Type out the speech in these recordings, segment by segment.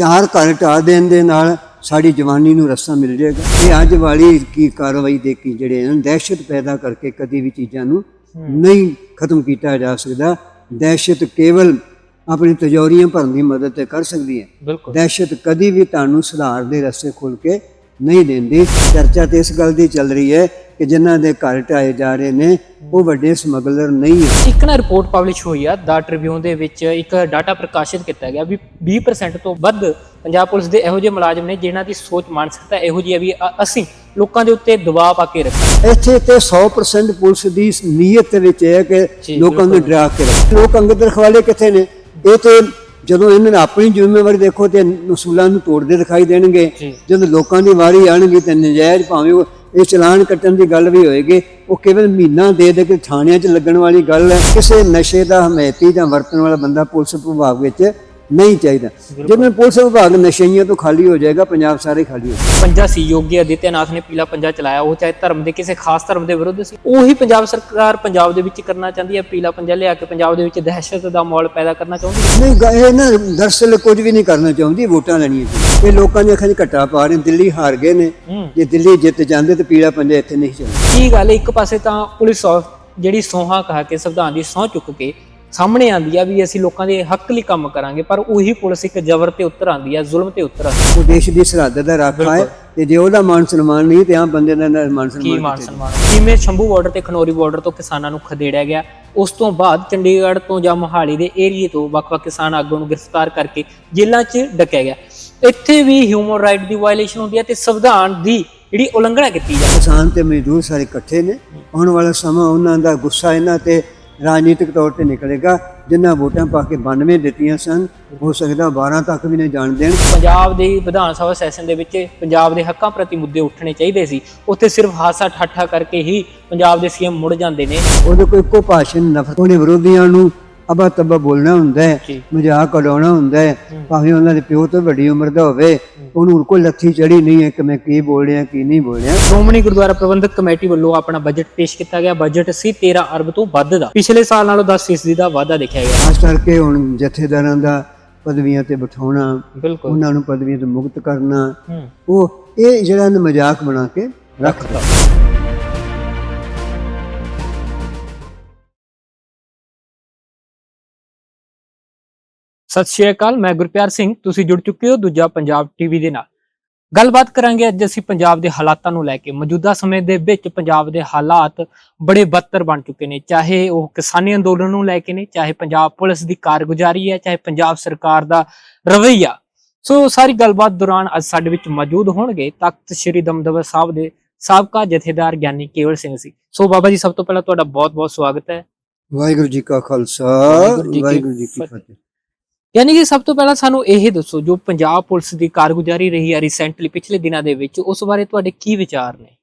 ਚਾਰ ਘਰ ਢਾ ਦੇਣ ਦੇ ਨਾਲ ਸਾਡੀ ਜਵਾਨੀ ਨੂੰ ਰਸਤਾ ਮਿਲ ਜਾਏਗਾ। ਇਹ ਅੱਜ ਵਾਲੀ ਕੀ ਕਾਰਵਾਈ ਦੇ ਕੀ ਜਿਹੜੇ ਹਨ ਦਹਿਸ਼ਤ ਪੈਦਾ ਕਰਕੇ ਕਦੀ ਵੀ ਚੀਜ਼ਾਂ ਨੂੰ ਨਹੀਂ ਖਤਮ ਕੀਤਾ ਜਾ ਸਕਦਾ। ਦਹਿਸ਼ਤ ਕੇਵਲ ਆਪਣੀ ਤਜੌਰੀਆਂ ਭਰਨ ਦੀ ਮਦਦ ਤੇ ਕਰ ਸਕਦੀ ਹੈ। ਦਹਿਸ਼ਤ ਕਦੀ ਵੀ ਤੁਹਾਨੂੰ ਸੁਧਾਰ ਦੇ ਰਸਤੇ ਖੋਲ ਕੇ ਨਹੀਂ ਦਿੰਦੀ। ਚਰਚਾ ਤੇ ਇਸ ਗੱਲ ਦੀ ਚੱਲ ਰਹੀ ਹੈ ਕਿ ਜਿਨ੍ਹਾਂ ਦੇ ਘਰ ਢਾਏ ਜਾ ਰਹੇ ਨੇ ਉਹ ਵੱਡੇ ਸਮਗਲਰ ਨਹੀਂ ਹੈ। ਇੱਕ ਨਾ ਰਿਪੋਰਟ ਪਬਲਿਸ਼ ਹੋਈ ਆ ਦਾ ਟ੍ਰਿਬਿਊਨ ਦੇ ਵਿੱਚ ਇੱਕ ਡਾਟਾ ਪ੍ਰਕਾਸ਼ਿਤ ਕੀਤਾ ਗਿਆ ਵੀ 20% ਤੋਂ ਵੱਧ ਪੰਜਾਬ ਪੁਲਿਸ ਦੇ ਇਹੋ ਜਿਹੇ ਮੁਲਾਜ਼ਮ ਨੇ ਜਿਨ੍ਹਾਂ ਦੀ ਸੋਚ ਮਾਨਸਿਕਤਾ ਇਹੋ ਜਿਹੀ ਹੈ ਵੀ ਅਸੀਂ ਲੋਕਾਂ ਦੇ ਉੱਤੇ ਦਬਾਅ ਪਾ ਕੇ ਰੱਖਾਂ ਇੱਥੇ ਤੇ 100% ਪੁਲਿਸ ਦੀ ਨੀਅਤ ਵਿੱਚ ਹੈ ਕਿ ਲੋਕਾਂ ਨੂੰ ਡਰਾ ਕੇ ਰੱਖੇ। ਲੋਕ ਅੰਗਦ ਰਖਵਾਲੇ ਕਿੱਥੇ ਨੇ? ਇਹ ਤੇ ਜਦੋਂ ਇਹਨਾਂ ਨੇ ਆਪਣੀ ਜ਼ਿੰਮੇਵਾਰੀ ਦੇਖੋ ਤੇ ਨਸੂਲਾਂ ਨੂੰ ਤੋੜਦੇ ਦਿਖਾਈ ਦੇਣਗੇ। ਜਦੋਂ ਲੋਕਾਂ ਦੀ ਵਾਰੀ ਆਣਗੀ ਤੇ ਨਜਾਇਜ਼ ਭਾਵੇਂ ਉਹ ਇਹ ਚਲਾਨ ਕੱਟਣ ਦੀ ਗੱਲ ਵੀ ਹੋਏਗੀ ਉਹ ਕੇਵਲ ਮਹੀਨਾ ਦੇ ਦੇ ਕੇ ਥਾਣਿਆਂ 'ਚ ਲੱਗਣ ਵਾਲੀ ਗੱਲ ਹੈ ਕਿਸੇ ਨਸ਼ੇ ਦਾ ਹਮਾਇਤੀ ਜਾਂ ਵਰਤਣ ਵਾਲਾ ਬੰਦਾ ਪੁਲਿਸ ਵਿਭਾਗ ਵਿੱਚ ਨਹੀਂ ਚਾਹੀਦਾ। ਜਦੋਂ ਪੁਲਿਸ ਵਿਭਾਗ ਨਸ਼ਈਆਂ ਤੋਂ ਖਾਲੀ ਹੋ ਜਾਏਗਾ ਪੰਜਾਬ ਸਾਰੇ ਖਾਲੀ ਹੋ ਜਾਏਗਾ। ਪੰਜਾ ਸੀ ਯੋਗੀ ਆਦਿੱਤਿਆਨਾਥ ਨੇ ਪੀਲਾ ਪੰਜਾ ਚਲਾਇਆ। ਉਹ ਚਾਹੇ ਧਰਮ ਦੇ ਕਿਸੇ ਖਾਸ ਧਰਮ ਦੇ ਵਿਰੁੱਧ ਸੀ। ਉਹੀ ਪੰਜਾਬ ਸਰਕਾਰ ਪੰਜਾਬ ਦੇ ਵਿੱਚ ਕਰਨਾ ਚਾਹੁੰਦੀ ਹੈ ਪੀਲਾ ਪੰਜਾ ਲਿਆ ਕੇ ਪੰਜਾਬ ਦੇ ਵਿੱਚ ਦਹਿਸ਼ਤ ਦਾ ਮਾਹੌਲ ਪੈਦਾ ਕਰਨਾ ਚਾਹੁੰਦੀ ਹੈ। ਨਹੀਂ ਇਹ ਨਾ ਦਰਸਲ ਕੁਝ ਵੀ ਨਹੀਂ ਕਰਨਾ ਚਾਹੁੰਦੀ ਵੋਟਾਂ ਲੈਣੀਆਂ ਇਹ ਲੋਕਾਂ ਦੀਆਂ ਅੱਖਾਂ 'ਚ ਘੱਟਾ ਪਾ ਰਹੇ ਦਿੱਲੀ ਹਾਰ ਗਏ ਨੇ। ਜੇ ਦਿੱਲੀ ਜਿੱਤ ਜਾਂਦੇ ਤੇ ਪੀਲਾ ਪੰਜਾ ਇੱਥੇ ਨਹੀਂ ਚੱਲਦਾ ਕੀ ਗੱਲ ਇੱਕ ਪਾਸੇ ਤਾਂ ਪੁਲਿਸ ਸੌ- ਜਿਹੜੀ ਸੋਹਾਂ ਕਹਾ ਕੇ ਸੰਵਿਧਾਨ ਦੀ ਸਹੁੰ ਚੁੱਕ ਕੇ ਸਾਹਮਣੇ ਆਂਦੀ ਆ ਵੀ ਅਸੀਂ ਲੋਕਾਂ ਦੇ ਹੱਕ ਲਈ ਕੰਮ ਕਰਾਂਗੇ ਪਰ ਉਹੀ ਪੁਲਿਸ ਇੱਕ ਜ਼ਬਰ ਤੇ ਉਤਰ ਆਂਦੀ ਆ ਜ਼ੁਲਮ ਤੇ ਉਤਰ ਆਂਦੀ ਉਹ ਦੇਸ਼ ਦੀ ਸਰਹੱਦ ਦਾ ਰਾਖਾ ਹੈ ਤੇ ਜੇ ਉਹਦਾ ਮਾਨ ਸਨਮਾਨ ਨਹੀਂ ਤੇ ਆਮ ਬੰਦੇ ਦਾ ਮਾਨ ਕੀ ਸਨਮਾਨ ਮਾਨ ਸਨਮਾਨ? ਕਿਵੇਂ ਸ਼ੰਭੂ ਬਾਰਡਰ ਤੇ ਖਨੌਰੀ ਬਾਰਡਰ ਤੋਂ ਕਿਸਾਨਾਂ ਨੂੰ ਖਦੇੜਿਆ ਗਿਆ? ਉਸ ਤੋਂ ਬਾਅਦ ਚੰਡੀਗੜ੍ਹ ਤੋਂ ਜਾਂ ਮੋਹਾਲੀ ਦੇ ਏਰੀਏ ਤੋਂ ਵੱਖ-ਵੱਖ ਕਿਸਾਨ ਆਗੂਆਂ ਨੂੰ ਗ੍ਰਿਫਤਾਰ ਕਰਕੇ ਜੇਲ੍ਹਾਂ 'ਚ ਡੱਕਿਆ ਗਿਆ। ਇੱਥੇ ਵੀ ਹਿਊਮਨ ਰਾਈਟ ਦੀ ਵਾਇਲੇਸ਼ਨ ਹੁੰਦੀ ਹੈ ਤੇ ਸੰਵਿਧਾਨ ਦੀ ਜਿਹੜੀ ਉਲੰਘਣਾ ਕੀਤੀ ਜਾਂਦੀ ਕਿਸਾਨ ਤੇ ਮਜ਼ਦੂਰ ਸਾਰੇ ਇਕੱਠੇ ਨੇ। ਆਉਣ ਵਾਲਾ ਸਮਾਂ ਉਹਨਾਂ ਦਾ ਗੁੱਸਾ ਇਹਨਾਂ ਤੇ ਰਾਜਨੀਤਿਕ ਤੌਰ ਤੇ ਨਿਕਲੇਗਾ ਜਿਨ੍ਹਾਂ ਵੋਟਾਂ ਪਾ ਕੇ 92 ਦਿੱਤੀਆਂ ਸਨ ਹੋ ਸਕਦਾ 12 ਤੱਕ ਵੀ ਨਹੀਂ ਜਾਣ ਦੇਣ। ਪੰਜਾਬ ਦੇ ਵਿਧਾਨ ਸਭਾ ਸੈਸ਼ਨ ਦੇ ਵਿੱਚ ਪੰਜਾਬ ਦੇ ਹੱਕਾਂ ਪ੍ਰਤੀ ਮੁੱਦੇ ਉੱਠਣੇ ਚਾਹੀਦੇ ਸੀ। ਉੱਥੇ ਸਿਰਫ ਹਾਸਾ ਠਾਠਾ ਕਰਕੇ ਹੀ ਪੰਜਾਬ ਦੇ ਸੀਐਮ ਮੁੜ ਜਾਂਦੇ ਨੇ। ਉਹਦੇ ਕੋਈ ਇੱਕੋ ਭਾਸ਼ਣ ਨਫ਼ਰਤ ਉਹਨੇ ਵਿਰੋਧੀਆਂ ਨੂੰ ਅਬਾ ਤਬਾ ਬੋਲਣਾ ਹੁੰਦਾ ਹੈ ਮਜ਼ਾਕ ਉਡਾਉਣਾ ਹੁੰਦਾ ਹੈ ਭਾਵੇਂ ਉਹਨਾਂ ਦੇ ਪਿਓ ਤੋਂ ਵੱਡੀ ਉਮਰ ਦਾ ਹੋਵੇ ਉਹਨੂੰ ਕੋਈ ਲੱਥੀ ਚੜੀ ਨਹੀਂ ਹੈ ਕਿ ਮੈਂ ਕੀ ਬੋਲ ਰਿਹਾ ਕੀ ਨਹੀਂ ਬੋਲ ਰਿਹਾ। ਸ਼੍ਰੋਮਣੀ ਗੁਰਦੁਆਰਾ ਪ੍ਰਬੰਧਕ ਕਮੇਟੀ ਵੱਲੋਂ ਆਪਣਾ ਬਜਟ ਪੇਸ਼ ਕੀਤਾ ਗਿਆ। ਬਜਟ ਸੀ 13 ਅਰਬ ਤੋਂ ਵੱਧ ਦਾ। ਪਿਛਲੇ ਸਾਲ ਨਾਲੋਂ 10% ਦਾ ਵਾਧਾ ਦੇਖਿਆ ਗਿਆ। ਖਾਸ ਕਰਕੇ ਹੁਣ ਜਥੇਦਾਰਾਂ ਦਾ ਪਦਵੀਆਂ ਤੇ ਬਿਠਾਉਣਾ ਉਹਨਾਂ ਨੂੰ ਪਦਵੀਆਂ ਤੋਂ ਮੁਕਤ ਕਰਨਾ ਉਹ ਇਹ ਜਿਹੜਾ ਮਜ਼ਾਕ ਬਣਾ ਕੇ ਰੱਖਦਾ ਸਤਿ ਸ਼੍ਰੀ ਅਕਾਲ ਮੈਂ ਗੁਰਪਿਆਰ ਸਿੰਘ ਤੁਸੀਂ ਜੁੜ ਚੁੱਕੇ ਹੋ ਦੂਜਾ ਪੰਜਾਬ ਟੀਵੀ ਦੇ ਨਾਲ। ਗੱਲਬਾਤ ਕਰਾਂਗੇ ਅੱਜ ਅਸੀਂ ਪੰਜਾਬ ਦੇ ਹਾਲਾਤਾਂ ਨੂੰ ਲੈ ਕੇ। ਮੌਜੂਦਾ ਸਮੇਂ ਦੇ ਵਿੱਚ ਪੰਜਾਬ ਦੇ ਹਾਲਾਤ ਬੜੇ ਬੱਤਰ ਬਣ ਚੁੱਕੇ ਨੇ। ਚਾਹੇ ਉਹ ਕਿਸਾਨੀ ਅੰਦੋਲਨ ਨੂੰ ਲੈ ਕੇ ਨੇ ਚਾਹੇ ਪੰਜਾਬ ਪੁਲਿਸ ਦੀ ਕਾਰਗੁਜ਼ਾਰੀ ਹੈ ਚਾਹੇ ਪੰਜਾਬ ਸਰਕਾਰ ਦਾ ਰਵੱਈਆ। ਸੋ ਸਾਰੀ ਗੱਲਬਾਤ ਦੌਰਾਨ ਅੱਜ ਸਾਡੇ ਵਿੱਚ ਮੌਜੂਦ ਹੋਣਗੇ ਤਖਤ ਸ੍ਰੀ ਦਮਦਮਾ ਸਾਹਿਬ ਦੇ ਸਾਬਕਾ ਜਥੇਦਾਰ ਗਿਆਨੀ ਕੇਵਲ ਸਿੰਘ ਸੀ ਸੋ ਬਾਬਾ ਜੀ ਸਭ ਤੋਂ ਪਹਿਲਾਂ ਤੁਹਾਡਾ ਬਹੁਤ-ਬਹੁਤ ਸਵਾਗਤ ਹੈ। ਵਾਹਿਗੁਰੂ ਜੀ ਕਾ ਖਾਲਸਾ ਵਾਹਿਗੁਰੂ ਜੀ ਕੀ ਫਤਿਹ। ਯਾਨੀ ਕਿ ਸਭ ਤੋਂ ਪਹਿਲਾਂ ਸਾਨੂੰ ਇਹ ਦੱਸੋ ਜੋ ਪੰਜਾਬ ਪੁਲਿਸ ਦੀ ਕਾਰਗੁਜ਼ਾਰੀ ਰਹੀ ਹੈ ਰੀਸੈਂਟਲੀ ਪਿਛਲੇ ਦਿਨਾਂ ਦੇ ਵਿੱਚ ਉਸ ਬਾਰੇ ਤੁਹਾਡੇ ਕੀ ਵਿਚਾਰ ਨੇ?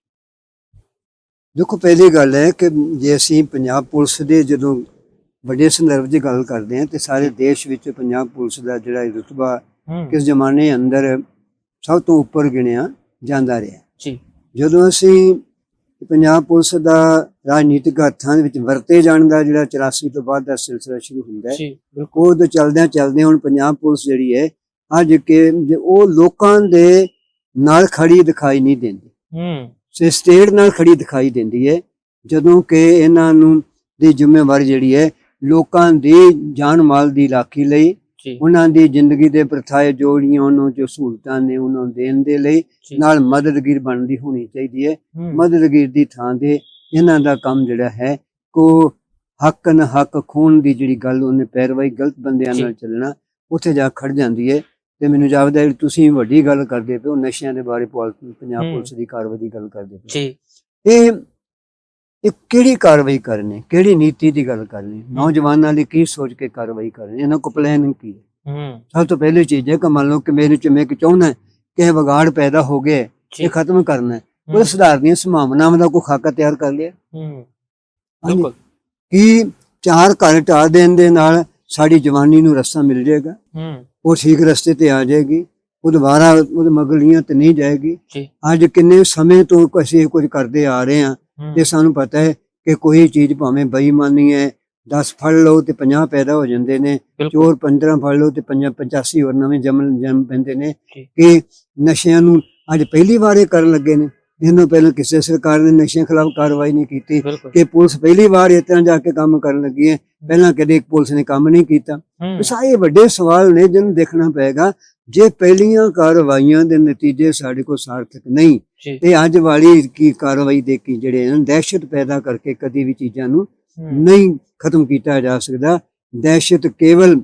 ਦੇਖੋ ਪਹਿਲੀ ਗੱਲ ਹੈ ਕਿ ਜੇ ਅਸੀਂ ਪੰਜਾਬ ਪੁਲਿਸ ਦੇ ਜਦੋਂ ਵੱਡੇ ਸੰਦਰਭ 'ਚ ਗੱਲ ਕਰਦੇ ਹਾਂ ਤੇ ਸਾਰੇ ਦੇਸ਼ ਵਿੱਚ ਪੰਜਾਬ ਪੁਲਿਸ ਦਾ ਜਿਹੜਾ ਰੁਤਬਾ ਕਿਸ ਜ਼ਮਾਨੇ ਅੰਦਰ ਸਭ ਤੋਂ ਉੱਪਰ ਗਿਣਿਆ ਜਾਂਦਾ ਰਿਹਾ। ਜੀ। ਜਦੋਂ ਅਸੀਂ ਪੰਜਾਬ ਪੁਲਿਸ ਦਾ ਰਾਜਨੀਤਿਕ ਹੱਥਾਂ ਦੇ ਵਿੱਚ ਵਰਤੇ ਜਾਣ ਦਾ ਜਿਹੜਾ 84 ਤੋਂ ਬਾਅਦ ਦਾ ਸਿਲਸਿਲਾ ਸ਼ੁਰੂ ਹੁੰਦਾ ਹੈ। ਜੀ ਬਿਲਕੁਲ। ਉਹ ਤੋਂ ਚੱਲਦਿਆਂ ਚੱਲਦਿਆਂ ਹੁਣ ਪੰਜਾਬ ਪੁਲਿਸ ਜਿਹੜੀ ਹੈ ਅੱਜ ਕਿ ਉਹ ਲੋਕਾਂ ਦੇ ਨਾਲ ਖੜੀ ਦਿਖਾਈ ਨਹੀਂ ਦਿੰਦੀ। ਹੂੰ। ਸੇ ਸਟੇਟ ਨਾਲ ਖੜੀ ਦਿਖਾਈ ਦਿੰਦੀ ਹੈ ਜਦੋਂ ਕਿ ਇਹਨਾਂ ਨੂੰ ਦੀ ਜ਼ਿੰਮੇਵਾਰੀ ਜਿਹੜੀ ਹੈ ਲੋਕਾਂ ਦੀ ਜਾਨ ਮਾਲ ਦੀ ਰਾਖੀ ਲਈ ਉਹਨਾਂ ਦੀ ਜ਼ਿੰਦਗੀ ਦੇ ਪ੍ਰਥਾਏ ਜੋੜੀਆਂ ਉਹਨੂੰ ਜੋ ਸਹੂਲਤਾਂ ਨੇ ਉਹਨਾਂ ਨੂੰ ਦੇਣ ਦੇ ਲਈ ਨਾਲ ਮਦਦਗੀਰ ਬਣਦੀ ਹੋਣੀ ਚਾਹੀਦੀ ਹੈ ਮਦਦਗੀਰ ਦੀ ਥਾਂ ਤੇ ਇਹਨਾਂ ਦਾ ਕੰਮ ਜਿਹੜਾ ਹੈ ਕੋ ਹੱਕ ਨ ਹੱਕ ਖੂਨ ਦੀ ਜਿਹੜੀ ਗੱਲ ਉਹਨੇ ਪੈਰਵਾਈ ਗਲਤ ਬੰਦਿਆਂ। ਨਾਲ ਚੱਲਣਾ ਉੱਥੇ ਜਾ ਖੜ ਜਾਂਦੀ ਹੈ ਤੇ ਮੈਨੂੰ ਜਾਪਦਾ ਹੈ ਤੁਸੀਂ ਵੱਡੀ ਗੱਲ ਕਰਦੇ ਪਏ ਹੋ ਨਸ਼ਿਆਂ ਦੇ ਬਾਰੇ ਪੰਜਾਬ। ਪੁਲਿਸ ਦੀ ਕਾਰਵਾਈ ਦੀ ਗੱਲ ਕਰਦੇ ਪਏ ਜੀ। ਇਹ ਇਹ ਕਿਹੜੀ ਕਾਰਵਾਈ ਕਰਨੀ? ਕਿਹੜੀ ਨੀਤੀ ਦੀ ਗੱਲ ਕਰਨੀ? ਨੌਜਵਾਨਾਂ ਲਈ ਕੀ ਸੋਚ ਕੇ ਕਾਰਵਾਈ ਕਰਨੀ? ਇਹਨਾਂ ਕੋ ਪਲਾਨ ਕੀ ਹੈ? ਹੂੰ। ਸਭ ਤੋਂ ਪਹਿਲੀ ਚੀਜ਼ ਹੈ ਕਿ ਮੰਨ ਲਓ ਕਿ ਮੇਰੇ ਚ ਮੈਂ ਕਿ ਚਾਹੁੰਦਾ ਕਿ ਇਹ ਵਿਗਾੜ ਪੈਦਾ ਹੋ ਗਿਆ ਇਹ ਖਤਮ ਕਰਨਾ ਹੈ। ਉਹ ਸੁਧਾਰ ਦੀਆਂ ਸੰਭਾਵਨਾਵਾਂ ਦਾ ਕੋਈ ਖਾਕਾ ਤਿਆਰ ਕਰ ਲਿਆ? ਹੂੰ। ਬਿਲਕੁਲ। ਕਿ ਚਾਰ ਘਰ ਢਾ ਦੇਣ ਦੇ ਨਾਲ ਸਾਡੀ ਜਵਾਨੀ ਨੂੰ ਰਸਤਾ ਮਿਲ ਜਾਏਗਾ? ਹੂੰ। ਉਹ ਠੀਕ ਰਸਤੇ ਤੇ ਆ ਜਾਏਗੀ। ਉਹ ਦੁਬਾਰਾ ਉਹਦੇ ਮਗਲੀਆਂ ਤੇ ਨਹੀਂ ਜਾਏਗੀ। ਅੱਜ ਕਿੰਨੇ ਸਮੇਂ ਤੋਂ ਅਸੀਂ ਕੁਝ ਕਰਦੇ ਆ ਰਹੇ ਹੂੰ, ਤੇ ਸਾਨੂੰ ਪਤਾ ਹੈ ਕਿ ਕੋਈ ਚੀਜ਼ ਭਾਵੇਂ ਬੇਈਮਾਨੀ ਹੈ 10 ਫੜ ਲਓ ਤੇ 50 ਪੈਦਾ ਹੋ ਜਾਂਦੇ ਨੇ ਚੋਰ 15 ਫੜ ਲਓ ਤੇ 50 85 ਹੋਰ ਨਵੇਂ ਜੰਮ ਜੰਮ ਪੈਂਦੇ ਨੇ। ਕਿ ਨਸ਼ਿਆਂ ਨੂੰ ਅੱਜ ਪਹਿਲੀ ਵਾਰ ਇਹ ਕਰਨ ਲੱਗੇ ਨੇ। ਇਹਨੂੰ ਪਹਿਲਾਂ ਕਿਸੇ ਸਰਕਾਰ ਨੇ ਨਸ਼ਿਆਂ ਖਿਲਾਫ ਕਾਰਵਾਈ ਨਹੀਂ ਕੀਤੀ ਕਿ ਪੁਲਿਸ ਪਹਿਲੀ ਵਾਰ ਇਸ ਤਰ੍ਹਾਂ ਜਾ ਕੇ ਕੰਮ ਕਰਨ ਲੱਗੀ ਹੈ। ਪਹਿਲਾਂ ਕਦੇ ਪੁਲਿਸ ਨੇ ਕੰਮ ਨਹੀਂ ਕੀਤਾ। ਸਾਰੇ ਵੱਡੇ ਸਵਾਲ ਨੇ ਜਿਹਨੂੰ ਦੇਖਣਾ ਪਏਗਾ ਜੇ ਪਹਿਲੀਆਂ ਕਾਰਵਾਈਆਂ ਦੇ ਨਤੀਜੇ ਸਾਡੇ ਕੋਲ ਸਾਰਥਕ ਨਹੀਂ ਤੇ ਅੱਜ ਵਾਲੀ ਕੀ ਕਾਰਵਾਈ ਦੇ ਕੀ ਜਿਹੜੇ ਹਨ ਦਹਿਸ਼ਤ ਪੈਦਾ ਕਰਕੇ ਕਦੀ ਵੀ ਚੀਜ਼ਾਂ ਨੂੰ ਨਹੀਂ ਖਤਮ ਕੀਤਾ ਜਾ ਸਕਦਾ। ਦਹਿਸ਼ਤ ਕੇਵਲ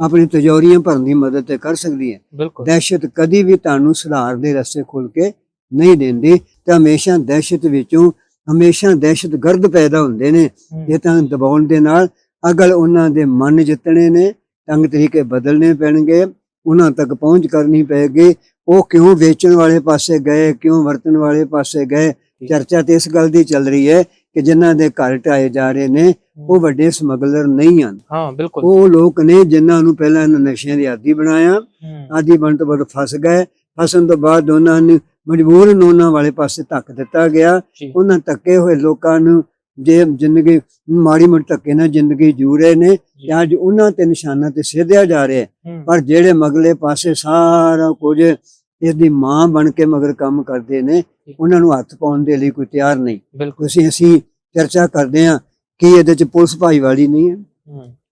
ਆਪਣੀ ਤਜੌਰੀਆਂ ਭਰਨ ਦੀ ਮਦਦ ਤੇ ਕਰ ਸਕਦੀ ਹੈ। ਦਹਿਸ਼ਤ ਕਦੀ ਵੀ ਤੁਹਾਨੂੰ ਸੁਧਾਰ ਦੇ ਰਸਤੇ ਖੋਲ ਕੇ ਨਹੀਂ ਦਿੰਦੀ। ਤੇ ਹਮੇਸ਼ਾ ਦਹਿਸ਼ਤ ਵਿੱਚੋਂ ਹਮੇਸ਼ਾ ਦਹਿਸ਼ਤਗਰਦ ਪੈਦਾ ਹੁੰਦੇ ਨੇ। ਇਹ ਤਾਂ ਦਬਾਉਣ ਦੇ ਨਾਲ ਅਗਲ ਉਹਨਾਂ ਦੇ ਮਨ ਜਿੱਤਣੇ ਨੇ ਤੰਗ ਤਰੀਕੇ ਬਦਲਨੇ ਪੈਣਗੇ ਉਹਨਾਂ ਤੱਕ ਪਹੁੰਚ ਕਰਨੀ ਪਏਗੀ। ਉਹ ਕਿਉਂ ਵੇਚਣ ਵਾਲੇ ਪਾਸੇ ਗਏ ਕਿਉਂ ਵਰਤਣ ਵਾਲੇ ਪਾਸੇ ਗਏ? ਚਰਚਾ ਤੇ ਇਸ ਗੱਲ ਦੀ ਚੱਲ ਰਹੀ ਹੈ ਕਿ ਜਿਨ੍ਹਾਂ ਦੇ ਘਰ ਢਾਏ ਜਾ ਰਹੇ ਨੇ ਉਹ ਵੱਡੇ ਸਮਗਲਰ ਨਹੀਂ ਹਨ। ਹਾਂ ਬਿਲਕੁਲ। ਉਹ ਲੋਕ ਨੇ ਜਿਨ੍ਹਾਂ ਨੂੰ ਪਹਿਲਾਂ ਇਹਨਾਂ ਨਸ਼ਿਆਂ ਦੀ ਆਦੀ ਬਣਾਇਆ ਆਦੀ ਬਣ ਤੋਂ ਬਾਅਦ ਫਸ ਗਏ। ਫਸਣ ਤੋਂ ਬਾਅਦ ਉਹਨਾਂ ਨੂੰ ਮਜਬੂਰਨ ਉਹਨਾਂ ਵਾਲੇ ਪਾਸੇ ਧੱਕ ਦਿੱਤਾ ਗਿਆ। ਉਹਨਾਂ ਧੱਕੇ ਹੋਏ ਲੋਕਾਂ ਨੂੰ ਜੇ ਜ਼ਿੰਦਗੀ ਮਾੜੀ ਮੋਟੀ ਧੱਕੇ ਨਾਲ ਜ਼ਿੰਦਗੀ ਜੂ ਰਹੇ ਨੇ ਤੇ ਅੱਜ ਉਹਨਾਂ ਤੇ ਨਿਸ਼ਾਨਾ ਤੇ ਸੇਧਿਆ ਜਾ ਰਿਹਾ ਪਰ ਜਿਹੜੇ ਮਗਲੇ ਪਾਸੇ ਸਾਰਾ ਕੁਝ ਇਸ ਦੀ ਮਾਂ ਬਣ ਕੇ ਮਗਰ ਕੰਮ ਕਰਦੇ ਨੇ ਉਹਨਾਂ ਨੂੰ ਹੱਥ ਪਾਉਣ ਦੇ ਲਈ ਕੋਈ ਤਿਆਰ ਨਹੀਂ। ਬਿਲਕੁਲ। ਤੁਸੀਂ ਅਸੀਂ ਚਰਚਾ ਕਰਦੇ ਹਾਂ ਕਿ ਇਹਦੇ ਚ ਪੁਲਿਸ ਭਾਈਵਾਲੀ ਨਹੀਂ ਹੈ।